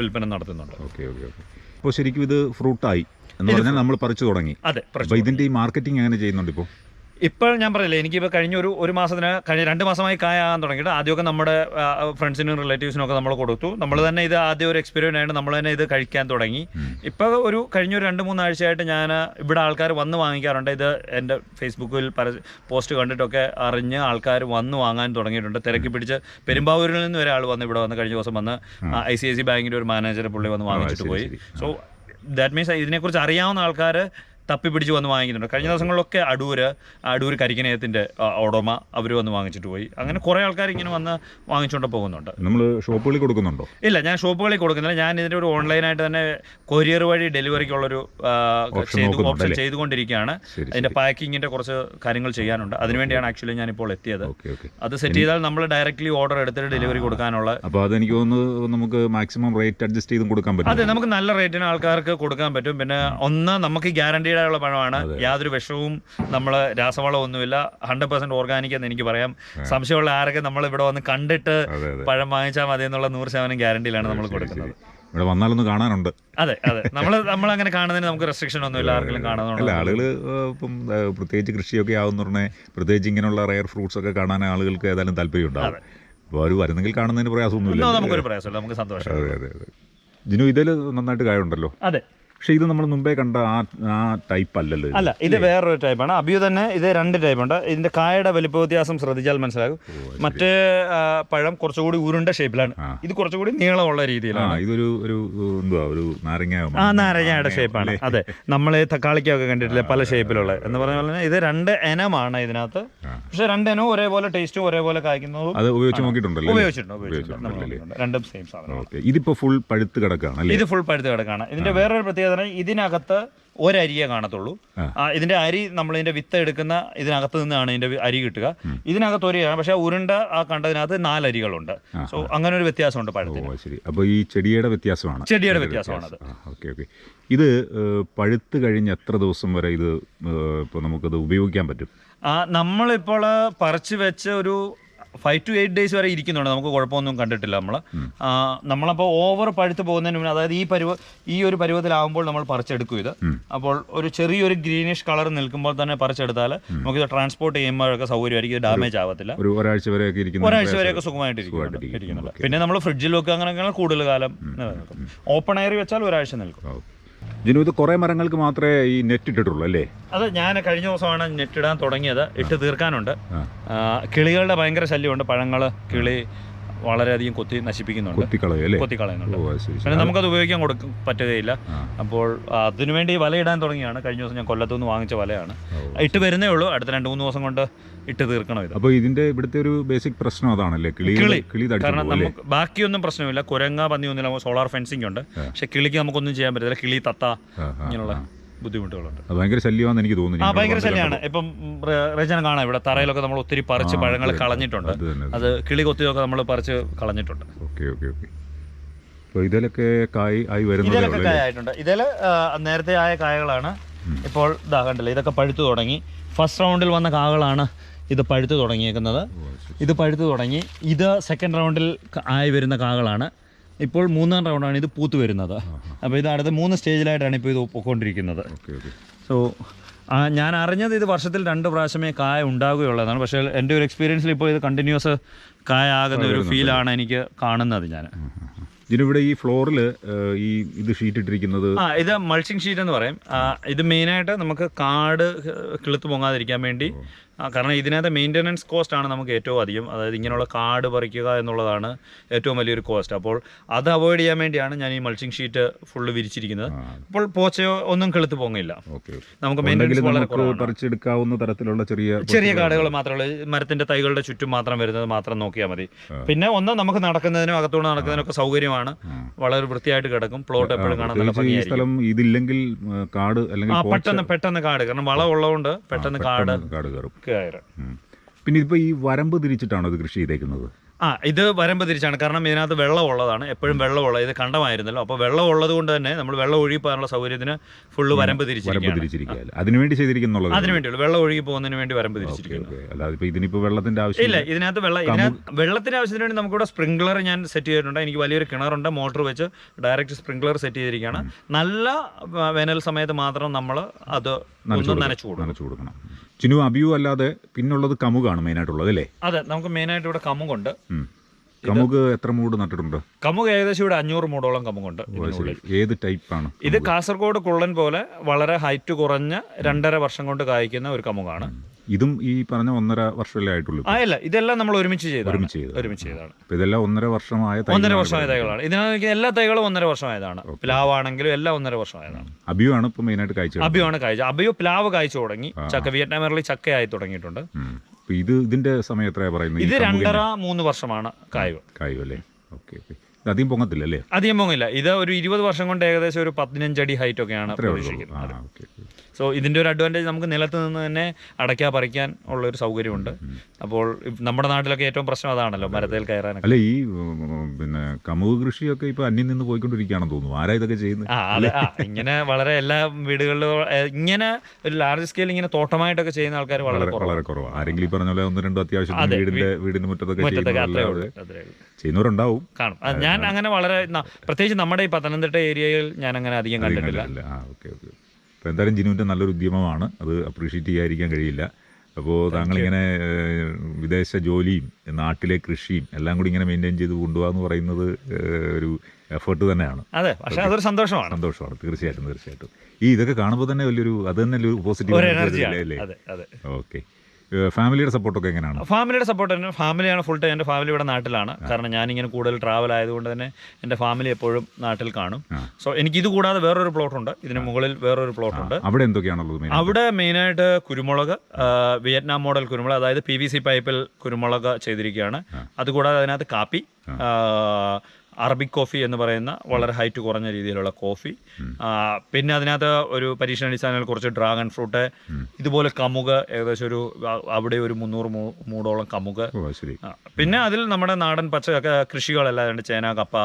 വിൽപ്പന നടത്തുന്നുണ്ട്. Okay okay okay. അപ്പോൾ ശരിക്കും ഇത് ഫ്രൂട്ടായി എന്ന് പറഞ്ഞാൽ നമ്മൾ പറിച്ചു തുടങ്ങി. അതെ ഇതിന്റെ ഈ മാർക്കറ്റിംഗ് എങ്ങനെ ചെയ്യുന്നുണ്ട് ഇപ്പോൾ ഇപ്പോൾ ഞാൻ പറയില്ലേ എനിക്കിപ്പോൾ കഴിഞ്ഞ ഒരു ഒരു മാസത്തിന് കഴിഞ്ഞ രണ്ട് മാസമായി കായാകാൻ തുടങ്ങിയിട്ട് ആദ്യമൊക്കെ നമ്മുടെ ഫ്രണ്ട്സിനും റിലേറ്റീവ്സിനും ഒക്കെ നമ്മൾ കൊടുത്തു. നമ്മൾ തന്നെ ഇത് ആദ്യം ഒരു എക്സ്പീരിയൻസ് ആയിട്ട് നമ്മൾ തന്നെ ഇത് കഴിക്കാൻ തുടങ്ങി. ഇപ്പോൾ ഒരു കഴിഞ്ഞ ഒരു രണ്ട് മൂന്നാഴ്ചയായിട്ട് ഞാൻ ഇവിടെ ആൾക്കാർ വന്ന് വാങ്ങിക്കാറുണ്ട്. ഇത് എന്റെ ഫേസ്ബുക്കിൽ പര പോസ്റ്റ് കണ്ടിട്ടൊക്കെ അറിഞ്ഞ് ആൾക്കാർ വന്ന് വാങ്ങാൻ തുടങ്ങിയിട്ടുണ്ട്. തിരക്കി പിടിച്ച് പെരുമ്പാവൂരിൽ നിന്ന് ഒരാൾ വന്ന് ഇവിടെ വന്ന് കഴിഞ്ഞ ദിവസം വന്ന് ഐ സി ഐ സി ബാങ്കിന്റെ ഒരു മാനേജർ പുള്ളി വന്ന് വാങ്ങിച്ചിട്ട് പോയി. സോ ദാറ്റ് മീൻസ് ഇതിനെക്കുറിച്ച് അറിയാവുന്ന ആൾക്കാർ തപ്പി പിടിച്ച് വന്ന് വാങ്ങിക്കുന്നുണ്ട്. കഴിഞ്ഞ ദിവസങ്ങളിലൊക്കെ അടൂർ അടൂർ കരിക്കനയത്തിന്റെ ഉടമ അവർ വന്ന് വാങ്ങിച്ചിട്ട് പോയി. അങ്ങനെ കുറേ ആൾക്കാർ ഇങ്ങനെ വന്ന് വാങ്ങിച്ചുകൊണ്ട് പോകുന്നുണ്ട്. നമ്മൾ ഷോപ്പുകളിൽ കൊടുക്കുന്നുണ്ടോ? ഇല്ല ഞാൻ ഷോപ്പുകളിൽ കൊടുക്കുന്നില്ല. ഞാൻ ഇതിന്റെ ഒരു ഓൺലൈനായിട്ട് തന്നെ കൊറിയർ വഴി ഡെലിവറിക്കുള്ളൊരു ചെയ്തു ഓപ്ഷൻ? ചെയ്തുകൊണ്ടിരിക്കുകയാണ്. അതിന്റെ അതിന്റെ പാക്കിങ്ങിന്റെ കുറച്ച് കാര്യങ്ങൾ ചെയ്യാനുണ്ട്. അതിനുവേണ്ടിയാണ് ആക്ച്വലി ഞാനിപ്പോൾ എത്തിയത്. Okay okay. അത് സെറ്റ് ചെയ്താൽ നമ്മൾ ഡയറക്റ്റ്ലി ഓർഡർ എടുത്തിട്ട് ഡെലിവറി കൊടുക്കാനുള്ള അപ്പോൾ അതെനിക്ക് തോന്നുന്നു നമുക്ക് മാക്സിമം റേറ്റ് അഡ്ജസ്റ്റ് ചെയ്തും കൊടുക്കാൻ പറ്റും. അതെ നമുക്ക് നല്ല റേറ്റിന് ആൾക്കാർക്ക് കൊടുക്കാൻ പറ്റും. പിന്നെ ഒന്ന് നമുക്ക് ഗ്യാരണ്ടീഡ് ആയുള്ള പഴമാണ്. യാതൊരു വിഷവും നമ്മൾ രാസവളം ഒന്നുമില്ല. ഹൺഡ്രഡ് പെർസെന്റ് ഓർഗാനിക് എന്ന് എനിക്ക് പറയാം. സംശയമുള്ള ആരൊക്കെ നമ്മൾ ഇവിടെ വന്ന് കണ്ടിട്ട് പഴം വാങ്ങിച്ചാൽ മതി എന്നുള്ള നൂറ് ശതമാനം ഗ്യാരണ്ടിയിലാണ് നമ്മൾ കൊടുക്കുന്നത്. ഇവിടെ വന്നാലൊന്ന് കാണാനുണ്ട്. അതെ അതെ. നമ്മൾ നമ്മൾ അങ്ങനെ കാണുന്നതിന് നമുക്ക് റെസ്ട്രിക്ഷൻ ഒന്നുമില്ല. ആർക്കെങ്കിലും അല്ല കാണുന്നുണ്ടോ ആളുകൾ ഇപ്പം പ്രത്യേകിച്ച് കൃഷിയൊക്കെ ആവുന്ന പ്രത്യേകിച്ച് ഇങ്ങനെയുള്ള റയർ ഫ്രൂട്ട്സ് ഒക്കെ കാണാൻ ആളുകൾക്ക് ഏതായാലും താല്പര്യം ഉണ്ടാവും. അപ്പോൾ അവർ വരുന്നെങ്കിൽ കാണുന്നതിന് പ്രയാസമൊന്നുമില്ല. ഒന്നും നമുക്കൊരു പ്രയാസമില്ല. നമുക്ക് സന്തോഷം. അതെ അതെ അതെ. ജിനു ഇതിൽ നന്നായിട്ട് കായുണ്ടല്ലോ? അതെ. പക്ഷേ ഇത് നമ്മൾ മുമ്പേ കണ്ട ആ ആ ടൈപ്പ് അല്ലല്ലോ അല്ല ഇത് വേറൊരു ടൈപ്പാണ് അബിയു തന്നെ ഇത് രണ്ട് ടൈപ്പുണ്ട് ഇതിന്റെ കായയുടെ വലിപ്പ വ്യത്യാസം ശ്രദ്ധിച്ചാൽ മനസ്സിലാകും. മറ്റേ പഴം കുറച്ചുകൂടി ഉരുണ്ട ഷേപ്പിലാണ് ഇത് കുറച്ചുകൂടി നീളമുള്ള രീതിയിലാണ്. ഇതൊരു ഒരു എന്തുവാ ഒരു നാരങ്ങ ആ നാരങ്ങയുടെ ഷേപ്പാണ് അതെ. നമ്മൾ തക്കാളിക്കൊക്കെ കണ്ടിട്ടില്ല പല ഷേപ്പിലുള്ള എന്ന് പറഞ്ഞ പോലെ ഇത് രണ്ട് ഇനമാണ് ഇതിനകത്ത്. പക്ഷെ രണ്ട് ഇനവും ഒരേപോലെ ടേസ്റ്റും ഒരേപോലെ കായ്ക്കുന്നതും അത് ഉപയോഗിച്ച് നോക്കിയിട്ടുണ്ടല്ലോ? ഉപയോഗിച്ചിട്ടുണ്ട്. രണ്ടും സെയിം സാധനം ഇതിപ്പോ ഫുൾ പഴുത്ത് കിടക്കാണ് ഇത് ഫുൾ പഴുത്ത് കിടക്കാണ്. ഇതിന്റെ വേറൊരു പ്രത്യേകത ഇതിനകത്ത് ഒരരിയെ കാണത്തുള്ളൂ. ഇതിന്റെ അരി നമ്മൾ ഇതിന്റെ വിത്ത് എടുക്കുന്ന ഇതിനകത്ത് നിന്നാണ് ഇതിന്റെ അരി കിട്ടുക. ഇതിനകത്ത് ഒരു പക്ഷെ ഉരുണ്ട ആ കണ്ടതിനകത്ത് നാലരികളുണ്ട്. സോ അങ്ങനെ ഒരു വ്യത്യാസമുണ്ട് പഴത്തിന്. അപ്പോൾ ഈ ചെടിയുടെ വ്യത്യാസമാണ്. ചെടിയുടെ വ്യത്യാസമാണത് ഓക്കെ ഓക്കെ. ഇത് പഴുത്ത് കഴിഞ്ഞ് എത്ര ദിവസം വരെ ഇത് ഇപ്പോൾ നമുക്കത് ഉപയോഗിക്കാൻ പറ്റും? നമ്മളിപ്പോൾ പറിച്ചു വെച്ച് ഒരു ഫൈവ് ടു എയ്റ്റ് ഡേയ്സ് വരെ ഇരിക്കുന്നുണ്ട്. നമുക്ക് കുഴപ്പമൊന്നും കണ്ടിട്ടില്ല നമ്മൾ നമ്മളപ്പോൾ ഓവർ പഴുത്ത് പോകുന്നതിന് മുന്നേ അതായത് ഈ പരുവ ഈ ഒരു പരുവത്തിലാവുമ്പോൾ നമ്മൾ പറിച്ചെടുക്കും ഇത്. അപ്പോൾ ഒരു ചെറിയൊരു ഗ്രീനിഷ് കളർ നിൽക്കുമ്പോൾ തന്നെ പറിച്ചെടുത്താൽ നമുക്കിത് ട്രാൻസ്പോർട്ട് ചെയ്യുമ്പോഴൊക്കെ സൗകര്യമായിരിക്കും. ഡാമേജ് ആവത്തില്ല. ഒരു ഒരാഴ്ച വരെയൊക്കെ ഇരിക്കുന്ന ഒരാഴ്ച വരെയൊക്കെ സുഖമായിട്ട് ഇരിക്കുന്നുണ്ട്. പിന്നെ നമ്മൾ ഫ്രിഡ്ജിൽ വെക്കുക അങ്ങനെയൊക്കെ കൂടുതൽ കാലം നിലനിൽക്കും. ഓപ്പൺ എയർ വെച്ചാൽ ഒരാഴ്ച നിൽക്കും. ജിനു ഇത് കുറേ മരങ്ങൾക്ക് മാത്രമേ ഈ നെറ്റ് ഇട്ടിട്ടുള്ളൂ അല്ലേ? അതെ ഞാൻ കഴിഞ്ഞ ദിവസമാണ് നെറ്റ് ഇടാൻ തുടങ്ങിയത്. ഇട്ട് തീർക്കാനുണ്ട്. കിളികളുടെ ഭയങ്കര ശല്യമുണ്ട്. പഴങ്ങൾ കിളി വളരെയധികം കൊത്തി നശിപ്പിക്കുന്നുണ്ട്. കൊത്തിക്കളയുന്നുണ്ട്. പിന്നെ നമുക്കത് ഉപയോഗിക്കാൻ കൊടുക്ക പറ്റുകയില്ല. അപ്പോൾ അതിനുവേണ്ടി വല ഇടാൻ തുടങ്ങിയാണ്. കഴിഞ്ഞ ദിവസം ഞാൻ കൊല്ലത്തുനിന്ന് വാങ്ങിച്ച വലയാണ്. ഇട്ട് വരുന്നേ ഉള്ളൂ. അടുത്ത രണ്ട് മൂന്ന് ദിവസം കൊണ്ട് ഇട്ട് തീർക്കണം ഇത്. അപ്പോൾ ഇതിന്റെ ഇവിടുത്തെ ഒരു ബേസിക് പ്രശ്നം അതാണല്ലേ? കിളി കിളി. കാരണം നമുക്ക് ബാക്കിയൊന്നും പ്രശ്നമില്ല. കുരങ്ങ പന്നി ഒന്നുമില്ല. സോളാർ ഫെൻസിംഗ് ഉണ്ട്. പക്ഷെ കിളിക്ക് നമുക്കൊന്നും ചെയ്യാൻ പറ്റില്ല. കിളി തത്ത ഇങ്ങനെയുള്ള ബുദ്ധിമുട്ടുകളുണ്ട്. ഭയങ്കര ശല്യമാണെന്ന് എനിക്ക് തോന്നുന്നു. ആ ഭയങ്കര ഇവിടെ ശല്യമാണ്. ഇപ്പം റെ- കാണാം ഇവിടെ. തറയിലൊക്കെ നമ്മൾ ഒത്തിരി പറിച്ച് പഴങ്ങൾ കളഞ്ഞിട്ടുണ്ട്. അത് കിളി കൊത്തിയൊക്കെ നമ്മൾ പറിച്ച് കളഞ്ഞിട്ടുണ്ട്. Okay okay okay. അപ്പോൾ ഇതിലൊക്കെ കായ് ആയി വരുന്നതേ ഇതിലൊക്കെ കായ ആയിട്ടുണ്ട്. ഇതിൽ നേരത്തെ ആയ കായകളാണ് ഇപ്പോൾ ഇതാ കണ്ടില്ലേ ഇതൊക്കെ പഴുത്തു തുടങ്ങി. ഫസ്റ്റ് റൗണ്ടിൽ വന്ന കാകളാണ് ഇത് പഴുത്ത് തുടങ്ങിയേക്കുന്നത്. ഇത് പഴുത്ത് തുടങ്ങി. ഇത് സെക്കൻഡ് റൗണ്ടിൽ ആയി വരുന്ന കാകളാണ്. ഇപ്പോൾ മൂന്നാം റൗണ്ടാണ് ഇത് പൂത്ത് വരുന്നത്. അപ്പോൾ ഇത് അടുത്ത മൂന്ന് സ്റ്റേജിലായിട്ടാണ് ഇപ്പോൾ ഇത് ഓക്കെ സോ ആ, ഞാൻ അറിഞ്ഞത് ഇത് വർഷത്തിൽ രണ്ട് പ്രാവശ്യമേ കായ ഉണ്ടാകുകയുള്ളതാണ്. പക്ഷേ എന്റെ ഒരു എക്സ്പീരിയൻസിൽ ഇപ്പോൾ ഇത് കണ്ടിന്യൂസ് കായ ആകുന്ന ഒരു ഫീലാണ് എനിക്ക് കാണുന്നത് ഞാൻ. ഇതിനിവിടെ ഈ ഫ്ലോറിൽ ഈ ഇത് ഷീറ്റ് ഇട്ടിരിക്കുന്നത് ആ ഇത് മൾച്ചിങ് ഷീറ്റ് എന്ന് പറയും. ഇത് മെയിനായിട്ട് നമുക്ക് കാട് കിളുത്ത് പൊങ്ങാതിരിക്കാൻ വേണ്ടി കാരണം ഇതിനകത്ത് മെയിന്റനൻസ് കോസ്റ്റ് ആണ് നമുക്ക് ഏറ്റവും അധികം. അതായത് ഇങ്ങനെയുള്ള കാട് പറിക്കുക എന്നുള്ളതാണ് ഏറ്റവും വലിയൊരു കോസ്റ്റ് അപ്പോൾ അത് അവോയ്ഡ് ചെയ്യാൻ വേണ്ടിയാണ് ഞാൻ ഈ മൾച്ചിങ് ഷീറ്റ് ഫുള്ള് വിരിച്ചിരിക്കുന്നത്. അപ്പോൾ പോച്ചയോ ഒന്നും കെളുത്ത് പോങ്ങില്ല നമുക്ക് മെയിന്റനൻസ് വളരെ പറിച്ചെടുക്കാവുന്ന തരത്തിലുള്ള ചെറിയ ചെറിയ കാടുകൾ മാത്രമേ മരത്തിന്റെ മരത്തിന്റെ തൈകളുടെ ചുറ്റും മാത്രം വരുന്നത് മാത്രം നോക്കിയാൽ മതി. പിന്നെ ഒന്ന് നമുക്ക് നടക്കുന്നതിനും അകത്തൂടെ നടക്കുന്നതിനും ഒക്കെ സൗകര്യമാണ്. വളരെ വൃത്തിയായിട്ട് കിടക്കും. പ്ലോട്ട് എപ്പോഴും കാണാൻ നല്ല ഭംഗിയായിരിക്കും. ഇതില്ലെങ്കിൽ കാട് അല്ലെങ്കിൽ പെട്ടെന്ന് പെട്ടെന്ന് കാട്. കാരണം വളം ഉള്ളതുകൊണ്ട് പെട്ടെന്ന് കാട് കാട് കയറും. കയറും ഉം. പിന്നെ ഇതിപ്പോ ഈ വരമ്പ് തിരിച്ചിട്ടാണോ ഇത് കൃഷി ചെയ്തേക്കുന്നത്? ആ ഇത് വരമ്പ് തിരിച്ചാണ്. കാരണം ഇതിനകത്ത് വെള്ളമുള്ളതാണ് എപ്പോഴും വെള്ളമുള്ളത് ഇത് കണ്ടമായിരുന്നല്ലോ. അപ്പോൾ വെള്ളം ഉള്ളത് കൊണ്ട് തന്നെ നമ്മൾ വെള്ളം ഒഴുകി പോകാനുള്ള സൗകര്യത്തിന് ഫുള്ള് വരമ്പ് തിരിച്ചിരിക്കുകയാണ്. തിരിച്ചിരിക്കുക അതിനുവേണ്ടി ചെയ്തിരിക്കുന്നുള്ളത്? അതിനു വേണ്ടിയുള്ളൂ വെള്ളം ഒഴുകി പോകുന്നതിന് വേണ്ടി വരമ്പ് തിരിച്ചിരിക്കുന്നു. വെള്ളത്തിന്റെ ആവശ്യം ഇല്ല ഇതിനകത്ത് വെള്ളം വെള്ളത്തിന്റെ ആവശ്യത്തിന് വേണ്ടി നമുക്കിവിടെ സ്പ്രിംഗ്ലർ ഞാൻ സെറ്റ് ചെയ്തിട്ടുണ്ട്. എനിക്ക് വലിയൊരു കിണറുണ്ട്. മോട്ടർ വെച്ച് ഡയറക്റ്റ് സ്പ്രിംഗ്ലർ സെറ്റ് ചെയ്തിരിക്കുകയാണ്. നല്ല വേനൽ സമയത്ത് മാത്രം നമ്മൾ അത് നനച്ചു കൊടുക്കണം. ചിനു അബിയു അല്ലാതെ പിന്നുള്ളത് കമുകാണ് മെയിനായിട്ടുള്ളത് അല്ലേ? അതെ നമുക്ക് മെയിനായിട്ട് ഇവിടെ കമുകുണ്ട്. കമുക് എത്ര മൂട് നട്ടിട്ടുണ്ട്? കമുക് ഏകദേശം ഇവിടെ അഞ്ഞൂറ് മൂടോളം കമുകുണ്ട് ഏത് ടൈപ്പാണ് ഇത് കാസർഗോഡ് കുള്ളൻ പോലെ വളരെ ഹൈറ്റ് കുറഞ്ഞ രണ്ടര വർഷം കൊണ്ട് കായ്ക്കുന്ന ഒരു കമുകാണ്. ഇതും ഈ പറഞ്ഞ ഒന്നര വർഷമല്ലേ ആയിട്ടുള്ളൂ അല്ല ഇതെല്ലാം നമ്മൾ ഒരുമിച്ച് ചെയ്താണ് ഒരുമിച്ച് ചെയ്തത്. ഒരുമിച്ച് ചെയ്താണ് ഇതെല്ലാം ഒന്നര വർഷമായ ഒന്നര വർഷമായ തൈകളാണ്. ഇതിനകത്ത് എല്ലാ തൈകളും ഒന്നര വർഷമായതാണ്. പ്ലാവ് ആണെങ്കിലും എല്ലാം ഒന്നര വർഷമായതാണ്. അബിയു ആണ് ഇപ്പൊ മെയിനായിട്ട് കാഴ്ച അബിയാണ് കാഴ്ച അബിയോ പ്ലാവ് കാഴ്ച തുടങ്ങി. ചക്ക വിയറ്റ്നാമറിൽ ചക്കയായി തുടങ്ങിയിട്ടുണ്ട്. ഇത് ഇതിന്റെ സമയം എത്രയാ പറയുന്നത്? ഇത് രണ്ടര മൂന്ന് വർഷമാണ് കായ്വ്. കായു അല്ലേ? Okay okay. അധികം പൊങ്ങത്തില്ല അല്ലേ അധികം പൊങ്ങില്ല. ഇത് ഒരു ഇരുപത് വർഷം കൊണ്ട് ഏകദേശം ഒരു പതിനഞ്ചടി ഹൈറ്റ് ഒക്കെയാണ് പ്രതീക്ഷിക്കുന്നത്. സോ ഇതിന്റെ ഒരു അഡ്വാന്റേജ് നമുക്ക് നിലത്ത് നിന്ന് തന്നെ അടയ്ക്കാ പറിക്കാൻ ഉള്ള ഒരു സൗകര്യമുണ്ട് അപ്പോൾ നമ്മുടെ നാട്ടിലൊക്കെ ഏറ്റവും പ്രശ്നം അതാണല്ലോ മരത്തിൽ കയറാനൊക്കെ. അല്ല ഈ പിന്നെ കമുക് കൃഷിയൊക്കെ ഇപ്പൊ അന്യം നിന്ന് പോയിക്കൊണ്ടിരിക്കുകയാണെന്ന് തോന്നുന്നു. ആരാ ഇതൊക്കെ ചെയ്യുന്നത്? ഇങ്ങനെ വളരെ എല്ലാ വീടുകളിലും ഇങ്ങനെ ഒരു ലാർജ് സ്കെയിൽ ഇങ്ങനെ തോട്ടമായിട്ടൊക്കെ ചെയ്യുന്ന ആൾക്കാർ വളരെ വളരെ കുറവാണ്. ആരെങ്കിലും ഈ പറഞ്ഞ പോലെ ഒന്ന് രണ്ടോ അത്യാവശ്യം വീടിന്റെ വീടിന്റെ മുറ്റത്തൊക്കെ ചെയ്യുന്നവരുണ്ടാവും. കാണും. അത് ഞാൻ അങ്ങനെ വളരെ പ്രത്യേകിച്ച് നമ്മുടെ ഈ പത്തനംതിട്ട ഏരിയയിൽ ഞാൻ അങ്ങനെ അധികം കണ്ടിട്ടില്ല. അല്ല ആ ഓക്കെ ഓക്കെ. അപ്പോൾ എന്തായാലും ജിനുവിന്റെ നല്ലൊരു ഉദ്യമമാണ്. അത് അപ്രീഷിയേറ്റ് ചെയ്യാതിരിക്കാൻ കഴിയില്ല. അപ്പോൾ താങ്കളിങ്ങനെ ഇങ്ങനെ വിദേശ ജോലിയും നാട്ടിലെ കൃഷിയും എല്ലാം കൂടി ഇങ്ങനെ മെയിന്റെയിൻ ചെയ്ത് കൊണ്ടുപോകാന്ന് പറയുന്നത് ഒരു എഫേർട്ട് തന്നെയാണ്. അതെ പക്ഷേ അതൊരു സന്തോഷമാണ്. സന്തോഷമാണ്. തീർച്ചയായിട്ടും തീർച്ചയായിട്ടും. ഈ ഇതൊക്കെ കാണുമ്പോൾ തന്നെ വലിയൊരു അത് തന്നെ ഒരു പോസിറ്റീവ് എനർജി അല്ലേ ഓക്കെ. ഫാമിലിയുടെ സപ്പോർട്ടൊക്കെ എങ്ങനെയാണ്? ഫാമിലിയുടെ സപ്പോർട്ട് തന്നെ. ഫാമിലിയാണ് ഫുൾ ടൈം എന്റെ ഫാമിലി ഇവിടെ നാട്ടിലാണ്. കാരണം ഞാനിങ്ങനെ കൂടുതൽ ട്രാവൽ ആയതുകൊണ്ട് തന്നെ എന്റെ ഫാമിലി എപ്പോഴും നാട്ടിൽ കാണും. സോ എനിക്ക് ഇത് കൂടാതെ വേറൊരു പ്ലോട്ടുണ്ട് ഇതിന് മുകളിൽ വേറൊരു പ്ലോട്ടുണ്ട് അവിടെ എന്തൊക്കെയാണുള്ളത് അവിടെ മെയിനായിട്ട് കുരുമുളക് വിയറ്റ്നാം മോഡൽ കുരുമുളക് അതായത് പി വി സി പൈപ്പിൽ കുരുമുളക് ചെയ്തിരിക്കുകയാണ്. അതുകൂടാതെ അതിനകത്ത് കാപ്പി അറബിക് കോഫി എന്ന് പറയുന്ന വളരെ ഹൈറ്റ് കുറഞ്ഞ രീതിയിലുള്ള കോഫി. പിന്നെ അതിനകത്ത് ഒരു പരീക്ഷണാടിസ്ഥാനത്തിൽ കുറച്ച് ഡ്രാഗൺ ഫ്രൂട്ട് ഇതുപോലെ കമുക് ഏകദേശം ഒരു അവിടെ ഒരു മുന്നൂറ് മൂടോളം കമുക്. പിന്നെ അതിൽ നമ്മുടെ നാടൻ പച്ച കൃഷികളെല്ലാം ചേന കപ്പ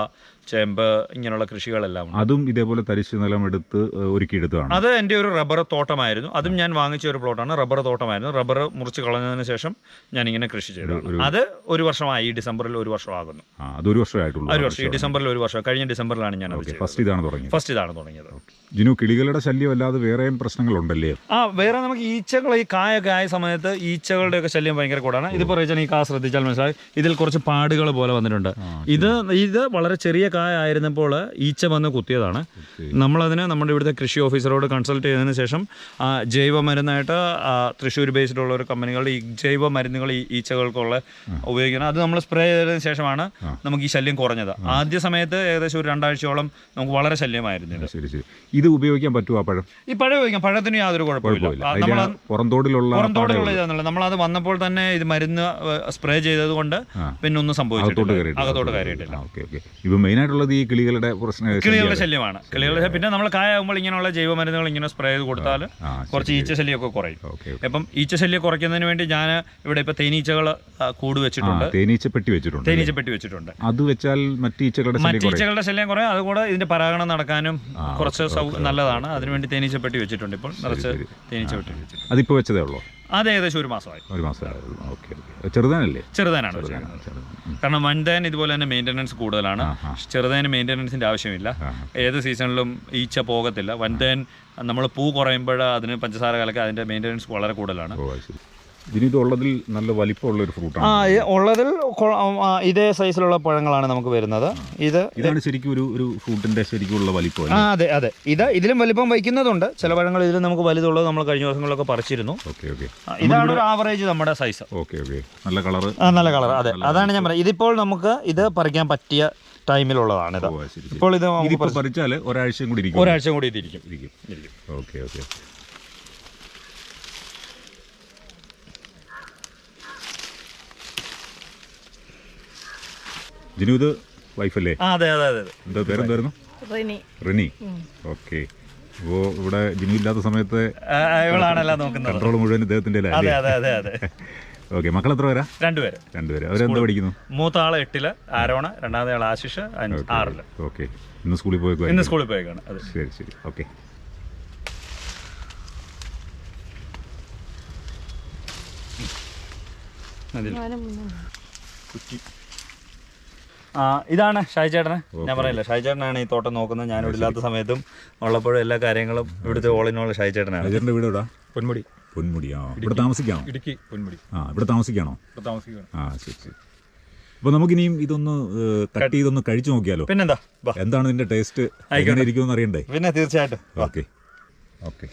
ചേമ്പ് ഇങ്ങനെയുള്ള കൃഷികളെല്ലാം ഉണ്ട്. അതും ഇതേപോലെ തരിശു നിലം എടുത്ത് ഒരുക്കിയെടുത്തതാണ്. അത് എന്റെ ഒരു റബ്ബർ തോട്ടമായിരുന്നു. അതും ഞാൻ വാങ്ങിച്ച ഒരു പ്ലോട്ടാണ് റബ്ബർ തോട്ടമായിരുന്നു. റബ്ബർ മുറിച്ച് കളഞ്ഞതിന് ശേഷം ഞാൻ ഇങ്ങനെ കൃഷി ചെയ്തു. അത് ഒരു വർഷമായി ഈ ഡിസംബറിൽ ഒരു വർഷമാകുന്നു. ആ അതൊരു വർഷമായിട്ടുള്ളൂ. ഒരു വർഷം. ഈ ഡിസംബറിൽ ഒരു വർഷം. കഴിഞ്ഞ ഡിസംബറിലാണ് ഞാൻ അത് ഫസ്റ്റ് ഇതാണ് തുടങ്ങിയത്. ഫസ്റ്റ് ഇതാണ് തുടങ്ങിയത്. ജിനു കിളികളുടെ ശല്യം അല്ലാതെ വേറെയും പ്രശ്നങ്ങളുണ്ടല്ലേ? ആ വേറെ നമുക്ക് ഈച്ചകൾ ഈ കായൊക്കെ ആയ സമയത്ത് ഈച്ചകളുടെ ഒക്കെ ശല്യം ഭയങ്കര കൂടാണ്. ഇതിപ്പോൾ റേച്ചൻ ഈ കാ ശ്രദ്ധിച്ചാൽ മനസ്സിലായി. ഇതിൽ കുറച്ച് പാടുകൾ പോലെ വന്നിട്ടുണ്ട്. ഇത് ഇത് വളരെ ചെറിയ കായ ആയിരുന്നപ്പോൾ ഈച്ച വന്ന് കുത്തിയതാണ്. നമ്മളതിന് നമ്മുടെ ഇവിടുത്തെ കൃഷി ഓഫീസറോട് കൺസൾട്ട് ചെയ്തതിന് ശേഷം ആ, ജൈവ മരുന്നായിട്ട് തൃശ്ശൂർ ബേസ്ഡുള്ള ഒരു കമ്പനികളുടെ ഈ ജൈവ മരുന്നുകൾ ഈ ഈച്ചകൾക്കുള്ള ഉപയോഗിക്കുന്നത് അത് നമ്മൾ സ്പ്രേ ചെയ്തതിന് ശേഷമാണ് നമുക്ക് ഈ ശല്യം കുറഞ്ഞത്. ആദ്യ സമയത്ത് ഏകദേശം ഒരു രണ്ടാഴ്ചയോളം നമുക്ക് വളരെ ശല്യമായിരുന്നു ഇത്. ശരി ശരി. ഇത് ഉപയോഗിക്കാൻ പറ്റുമോ ആ പഴം? ഈ പഴം ഉപയോഗിക്കാം. പഴത്തിന് യാതൊരു കുഴപ്പമില്ല. അതിന്റെ നമ്മൾ അത് പുറന്തോടിലുള്ള ഇതാണല്ലോ. നമ്മളത് വന്നപ്പോൾ തന്നെ ഇത് മരുന്ന് സ്പ്രേ ചെയ്തത് കൊണ്ട് പിന്നെ ഒന്നും സംഭവിച്ചിട്ടില്ല. അകത്തോട്ട് കയറിയിട്ടില്ല. Okay okay. ഇപ്പൊ മെയിൻ ആയിട്ടുള്ളത് ഈ കിളികളുടെ പ്രശ്നം കിളികളുടെ ശല്യമാണ്. കിളികളുടെ പിന്നെ നമ്മൾ കായാകുമ്പോൾ ഇങ്ങനെയുള്ള ജൈവ മരുന്നുകൾ ഇങ്ങനെ സ്പ്രേ ചെയ്ത് കൊടുത്താൽ കുറച്ച് ഈച്ച ശല്യമൊക്കെ കുറയും. അപ്പം ഇപ്പം ഈച്ച ശല്യം കുറയ്ക്കുന്നതിന് വേണ്ടി ഞാൻ ഇവിടെ ഇപ്പൊ തേനീച്ചകൾ കൂട് വെച്ചിട്ടുണ്ട്. തേനീച്ച പെട്ടി വെച്ചിട്ടുണ്ട് തേനീച്ച പെട്ടി വെച്ചിട്ടുണ്ട്. അത് വെച്ചാൽ മറ്റു ഈച്ചകളുടെ ശല്യം കുറയും. ഈച്ചകളുടെ ശല്യം കുറയും. അതുകൂടെ ഇതിന്റെ പരാഗണം നടക്കാനും കുറച്ച് നല്ലതാണ്. അതിനുവേണ്ടി തേനീച്ച പെട്ടി വെച്ചിട്ടുണ്ട് ഇപ്പോൾ. നിറച്ച് തേനീച്ച പെട്ടി വെച്ചിട്ടുണ്ട്. അതിപ്പോ വെച്ചതേ ഉള്ളൂ? അത് ഏകദേശം ഒരു മാസമായി. ഒരു ഓക്കെ ചെറുതാനല്ലേ? ചെറുതാനാണ്. കാരണം വൻതേൻ ഇതുപോലെ തന്നെ മെയിന്റനൻസ് കൂടുതലാണ്. ചെറുതേന് മെയിന്റനൻസിന്റെ ആവശ്യമില്ല. ഏത് സീസണിലും ഈച്ച പോകത്തില്ല. വൻതേൻ നമ്മൾ പൂ കുറയുമ്പോൾ അതിന് പഞ്ചസാര കലക്കി അതിന്റെ മെയിന്റനൻസ് വളരെ കൂടുതലാണ്. ഓ അത് ശരി ഇതിന് ഇതുള്ളതിൽ നല്ല വലിപ്പമുള്ള ഒരു ആ ഫ്രൂട്ടാണ് ആ ഉള്ളതിൽ ഇതേ സൈസിലുള്ള പഴങ്ങളാണ് നമുക്ക് വരുന്നത്. ഇത് ഇതാണ് ശരിക്കും ഒരു ഒരു ഫ്രൂട്ടിന്റെ ശരിക്കുള്ള വലിപ്പം ആ അതെ അതെ. ഇത് ഇതിലും വലിപ്പം വയ്ക്കുന്നതുണ്ട്. ചില പഴങ്ങൾ ഇതിലും നമുക്ക് വലുതുള്ളത് നമ്മൾ കഴിഞ്ഞ ദിവസങ്ങളിലൊക്കെ പറിച്ചിരുന്നു. Okay okay. ഇതാണ് ഒരു ആവറേജ് നമ്മുടെ സൈസ് ഓക്കെ ഓക്കെ. നല്ല കളർ ആ നല്ല കളർ അതെ അതാണ് ഞാൻ പറയുന്നത് ഇതിപ്പോൾ നമുക്ക് ഇത് പറിക്കാൻ പറ്റിയ ടൈമിലുള്ളതാണ് ഇത്. ഇപ്പോൾ ഇത് പറിച്ചാൽ ഒരാഴ്ചയും കൂടി ഇരിക്കും. ഒരാഴ്ച കൂടി ഇതിരിക്കും. ഇരിക്കും. Okay okay. ജിനു ഇത് വൈഫല്ലേ? ആ അതെ അതെ അതെ എന്താ പേരെന്തായിരുന്നു? റിനി. റിനി. ഓക്കെ. അപ്പോ ഇവിടെ ജിനു ഇല്ലാത്ത സമയത്ത് കൺട്രോൾ മുഴുവൻ ഇദ്ദേഹത്തിന്റെ അതെ അതെ അതെ അതെ. ഓക്കെ മക്കൾ എത്ര പേരാ? രണ്ടുപേര്. രണ്ടുപേര്. അവരെന്താ പഠിക്കുന്നു? മൂത്ത ആൾ എട്ടിൽ ആരോണ രണ്ടാമത്തെ ആൾ ആശിഷ് ആറിൽ. ഓക്കെ. ഇന്ന് സ്കൂളിൽ പോയി ഇന്ന് സ്കൂളിൽ പോയേക്കാണ് അതെ. ശരി ശരി. ഓക്കെ. അതിൽ. ഇതാണ് ഷാജേട്ടന്. ഞാൻ പറയില്ല ഷാജേട്ടനാണ് ഈ തോട്ടം നോക്കുന്നത്. ഞാൻ ഇവിടെ ഇല്ലാത്ത സമയത്തും ഉള്ളപ്പോഴും എല്ലാ കാര്യങ്ങളും ഇവിടുത്തെ ഓൾ ഇൻ ഓൾ ഷായി ചേട്ടനാണ് അജറിന്റെ വീട് എവിടാ? പൊന്മുടി. പൊന്മുടി ആ ഇവിടെ താമസിക്കാണോ? ഇടുക്കി പൊന്മുടി. ആ ഇവിടെ താമസിക്കാണോ? ഇവിടെ താമസിക്കുകയാണ് ആ ശരി ശരി. അപ്പോൾ നമുക്കിനിയും ഇതൊന്ന് കട്ട് ചെയ്തൊന്ന് കഴിച്ചു നോക്കിയാലോ? പിന്നെന്താ? വാ. എന്താണ് ഇതിന്റെ ടേസ്റ്റ് എങ്ങനെ ഇരിക്കുമെന്ന് അറിയണ്ടേ? പിന്നെ തീർച്ചയായിട്ടും. ഓക്കെ. ഓക്കെ.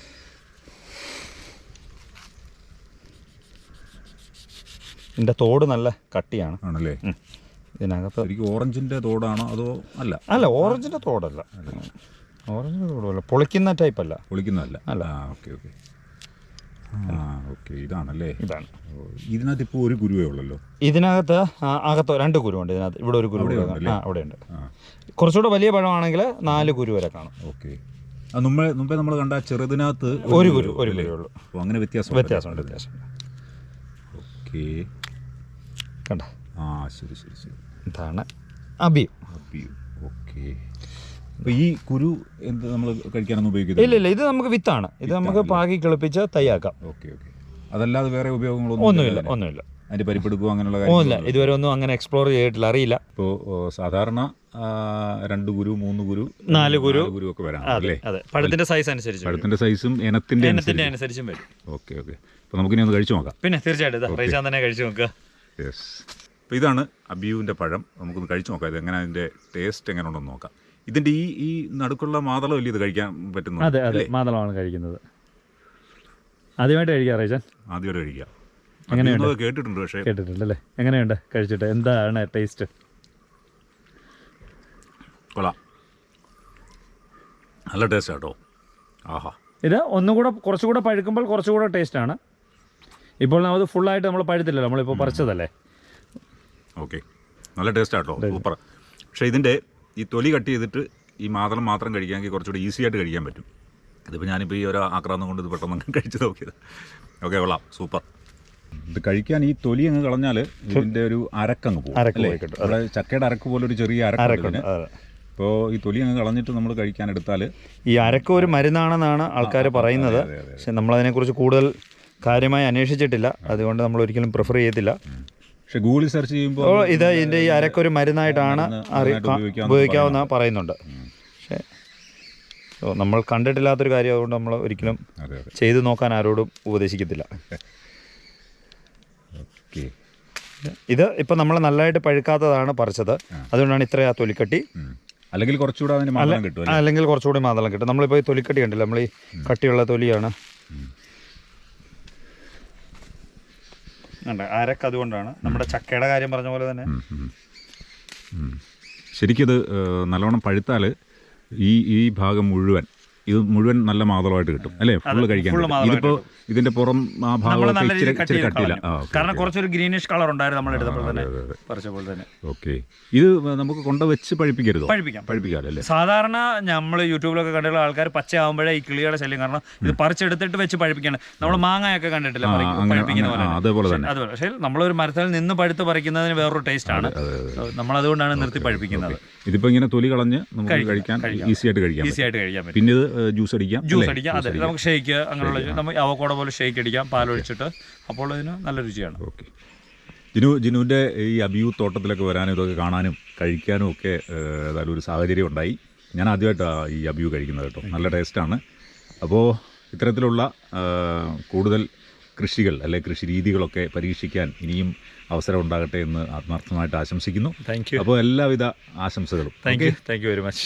ഇതിന്റെ തോട് നല്ല കട്ടിയാണ്. ആണല്ലേ. ഇതിനകത്ത് ശരിക്കും ഓറഞ്ചിന്റെ തോടാണോ അതോ അല്ല? അല്ല ഓറഞ്ചിന്റെ തോടല്ല. ഓറഞ്ചിന്റെ തോടല്ല. പൊളിക്കുന്ന ടൈപ്പ് അല്ല പൊളിക്കുന്നതല്ല. അല്ല. ആ ഓക്കെ ഓക്കെ. ആ ഓക്കെ ഇതാണല്ലേ? ഇതാണ്. ഇതിനകത്ത് ഇപ്പോൾ ഒരു ഗുരുവേ ഉള്ളല്ലോ? ഇതിനകത്ത് അകത്തോ രണ്ട് കുരുവുണ്ട് ഇതിനകത്ത്. ഇവിടെ ഒരു കുരു. ആ അവിടെ ഉണ്ട് കുറച്ചുകൂടെ വലിയ പഴമാണെങ്കിൽ നാല് കുരു വരെ കാണും. ഓക്കെ. ആ മുമ്പേ മുമ്പേ നമ്മൾ കണ്ട ചെറുതിനകത്ത് ഒരു കുരു ഒരു അല്ലേ? ഉള്ളൂ. അങ്ങനെ വ്യത്യാസം വ്യത്യാസമുണ്ട് വ്യത്യാസം ഓക്കെ. കണ്ട? ആ ശരി ശരി ശരി. ഇതാണ് അബിയു ഓക്കെ. അപ്പോൾ ഈ കുരു എന്ത് നമ്മൾ കഴിക്കാനൊന്നും ഉപയോഗിക്കുന്നത് ഇല്ല ഇല്ല ഇത് നമുക്ക് വിത്താണ്. ഇത് നമുക്ക് പാകി കിളിപ്പിച്ച് തയ്യാക്കാം. Okay okay. അതല്ലാതെ വേറെ ഉപയോഗങ്ങളൊന്നും ഒന്നുമില്ല? ഒന്നുമില്ല. അതിന്റെ പരിപ്പെടുക്കുക അങ്ങനെയുള്ള ഒന്നുമില്ല ഇതുവരെ ഒന്നും അങ്ങനെ എക്സ്പ്ലോർ ചെയ്തിട്ടില്ല അറിയില്ല. ഇപ്പോൾ സാധാരണ രണ്ട് ഗുരു മൂന്ന് ഗുരു നാല് ഗുരു ഗുരു ഒക്കെ വരാം അല്ലേ? അതെ. പഴത്തിന്റെ സൈസ് അനുസരിച്ച്. പഴത്തിന്റെ സൈസും ഇനത്തിന്റെ ഇനത്തിന്റെ അനുസരിച്ചും. വരും. Okay okay. അപ്പോൾ നമുക്കിനി ഒന്ന് കഴിച്ചു നോക്കാം. പിന്നെ തീർച്ചയായിട്ടും തന്നെ കഴിച്ചു നോക്കുക. യെസ് അപ്പോൾ ഇതാണ് അബിയുവിന്റെ പഴം. നമുക്കൊന്ന് കഴിച്ചു നോക്കാം. ഇത് എങ്ങനെ അതിന്റെ ടേസ്റ്റ് എങ്ങനെ ഉണ്ടെന്ന് നോക്കാം. ഇതിന്റെ ഈ ഈ നടുക്കുള്ള മാതളം അല്ലേ ഇത് കഴിക്കാൻ പറ്റുന്നു അതെ അതെ. മാതളമാണ് കഴിക്കുന്നത്. ആദ്യമായിട്ട് കഴിക്കാം റൈസാൻ ആദ്യമായിട്ട് കഴിക്കാം. എങ്ങനെയുണ്ട്? കേട്ടിട്ടുണ്ട് പക്ഷേ. കേട്ടിട്ടുണ്ട് കേട്ടിട്ടുണ്ടല്ലേ എങ്ങനെയുണ്ട്? കഴിച്ചിട്ട് എന്താണ് ടേസ്റ്റ് കൊള്ളാം. നല്ല ടേസ്റ്റ് കേട്ടോ. ആഹാ. ഇത് ഒന്നും കൂടെ കുറച്ചുകൂടെ പഴുക്കുമ്പോൾ കുറച്ചുകൂടെ ടേസ്റ്റാണ് ഇപ്പോൾ നമ്മൾ ഫുള്ളായിട്ട് നമ്മൾ പഴുത്തില്ലല്ലോ. നമ്മളിപ്പോൾ പറിച്ചതല്ലേ? ഓക്കെ. നല്ല ടേസ്റ്റ് ആട്ടോ. സൂപ്പർ പക്ഷേ ഇതിന്റെ ഈ തൊലി കട്ട് ചെയ്തിട്ട് ഈ മാതളം മാത്രം കഴിക്കാമെങ്കിൽ കുറച്ചുകൂടി ഈസി ആയിട്ട് കഴിക്കാൻ പറ്റും. ഇതിപ്പോൾ ഞാനിപ്പോൾ ഈ ഒരു ആക്രാന്തം കൊണ്ട് ഇത് പെട്ടെന്ന് അങ്ങ് കഴിച്ച് നോക്കിയത്. ഓക്കെ കൊള്ളാം. സൂപ്പർ ഇത് കഴിക്കാൻ ഈ തൊലി അങ്ങ് കളഞ്ഞാൽ ഇതിന്റെ ഒരു അരക്കങ്ങ് പോകും ചക്കയുടെ അരക്ക് പോലെ ഒരു ചെറിയ അരക്കുണ്ട് ഇപ്പോൾ അപ്പോൾ ഈ തൊലി അങ്ങ് കളഞ്ഞിട്ട് നമ്മൾ കഴിക്കാൻ എടുത്താൽ ഈ അരക്ക് ഒരു മരുന്നാണെന്നാണ് ആൾക്കാർ പറയുന്നത്. പക്ഷെ നമ്മളതിനെക്കുറിച്ച് കൂടുതൽ കാര്യമായി അന്വേഷിച്ചിട്ടില്ല. അതുകൊണ്ട് നമ്മൾ ഒരിക്കലും പ്രിഫർ ചെയ്യത്തില്ല പക്ഷെ ഗൂഗിളിൽ സെർച്ച് ചെയ്യുമ്പോൾ ഇത് ഇതിന്റെ ഈ അരക്കൊരു മരുന്നായിട്ടാണ് ഉപയോഗിക്കാവുന്ന പറയുന്നുണ്ട്. പക്ഷേ നമ്മൾ കണ്ടിട്ടില്ലാത്തൊരു കാര്യം അതുകൊണ്ട് നമ്മൾ ഒരിക്കലും ചെയ്തു നോക്കാൻ ആരോടും ഉപദേശിക്കത്തില്ല. ഇത് ഇപ്പം നമ്മൾ നല്ലതായിട്ട് പഴുക്കാത്തതാണ് പറിച്ചത്. അതുകൊണ്ടാണ് ഇത്ര ആ തൊലിക്കട്ടി. അല്ലെങ്കിൽ കുറച്ചുകൂടെ അതിന് മാതളം കിട്ടും അല്ലേ? അല്ലെങ്കിൽ കുറച്ചുകൂടി മാതളം കിട്ടും. നമ്മളിപ്പോൾ ഈ തൊലിക്കട്ടി കണ്ടില്ല? നമ്മൾ ഈ കട്ടിയുള്ള തൊലിയാണ്. ഉണ്ട്. അരക്ക് അതുകൊണ്ടാണ്? നമ്മുടെ ചക്കയുടെ കാര്യം പറഞ്ഞ പോലെ തന്നെ. ശരിക്കത് ഇത് നല്ലോണം പഴുത്താൽ ഈ ഈ ഭാഗം മുഴുവൻ ഇത് മുഴുവൻ നല്ല മാതളമായിട്ട് കിട്ടും അല്ലേ? ഫുള്ള് കഴിക്കാൻ ഇതിപ്പോ ഇതിന്റെ പുറം ആ ഭാഗം ഇച്ചിരി കാരണം കുറച്ചൊരു ഗ്രീനിഷ് കളർ ഉണ്ടായിരുന്നു നമ്മൾ എടുത്തപ്പോൾ തന്നെ പറിച്ചപ്പോൾ തന്നെ. ഓക്കെ. ഇത് നമുക്ക് കൊണ്ടുവച്ച് പഴിപ്പിക്കരുത്? പഴിപ്പിക്കാം. പഴിപ്പിക്കാമല്ലോ സാധാരണ നമ്മൾ യൂട്യൂബിലൊക്കെ കണ്ടിട്ടുള്ള ആൾക്കാർ പച്ചയാകുമ്പോഴേ ഈ കിളിയുടെ ശല്യം കാരണം ഇത് പറിച്ചെടുത്തിട്ട് വെച്ച് പഴിപ്പിക്കാണ്. നമ്മൾ മാങ്ങയൊക്കെ കണ്ടിട്ടില്ല പഴിപ്പിക്കുന്ന പോലെ അതേപോലെ തന്നെ. അതുപോലെ പക്ഷേ നമ്മളൊരു മരത്തിൽ നിന്ന് പഴുത്ത് പറിക്കുന്നതിന് വേറൊരു ടേസ്റ്റ് ആണ്. നമ്മൾ അതുകൊണ്ടാണ് നിർത്തി പഴിപ്പിക്കുന്നത്. ഇതിപ്പോ ഇങ്ങനെ തൊലി കളഞ്ഞ് നമുക്ക് കഴിക്കാൻ ഈസി ആയിട്ട് കഴിക്കാം ഈസി ആയിട്ട് കഴിക്കാൻ പറ്റും. പിന്നെ ഇത് ജ്യൂസ് അടിക്കാം ജ്യൂസ് അടിക്കാം. അതെ നമുക്ക് ഷേക്ക് അങ്ങനെയുള്ള നമുക്ക് അവക്കോട പോലെ ഷേക്ക് അടിക്കാം പാലൊഴിച്ചിട്ട് അപ്പോൾ അതിന് നല്ല രുചിയാണ്. ഓക്കെ ജിനു ജിനുവിന്റെ ഈ അബിയു തോട്ടത്തിലൊക്കെ വരാനും ഇതൊക്കെ കാണാനും കഴിക്കാനും ഒക്കെ ഏതായാലും ഒരു സാഹചര്യം ഉണ്ടായി. ഞാൻ ആദ്യമായിട്ടാണ് ഈ അബിയു കഴിക്കുന്നത് കേട്ടോ. നല്ല ടേസ്റ്റാണ്. അപ്പോൾ ഇത്തരത്തിലുള്ള കൂടുതൽ കൃഷികൾ അല്ലെ കൃഷി രീതികളൊക്കെ പരീക്ഷിക്കാൻ ഇനിയും അവസരം ഉണ്ടാകട്ടെ എന്ന് ആത്മാർത്ഥമായിട്ട് ആശംസിക്കുന്നു. താങ്ക് യു അപ്പോൾ എല്ലാവിധ ആശംസകളും. Thank you thank you very much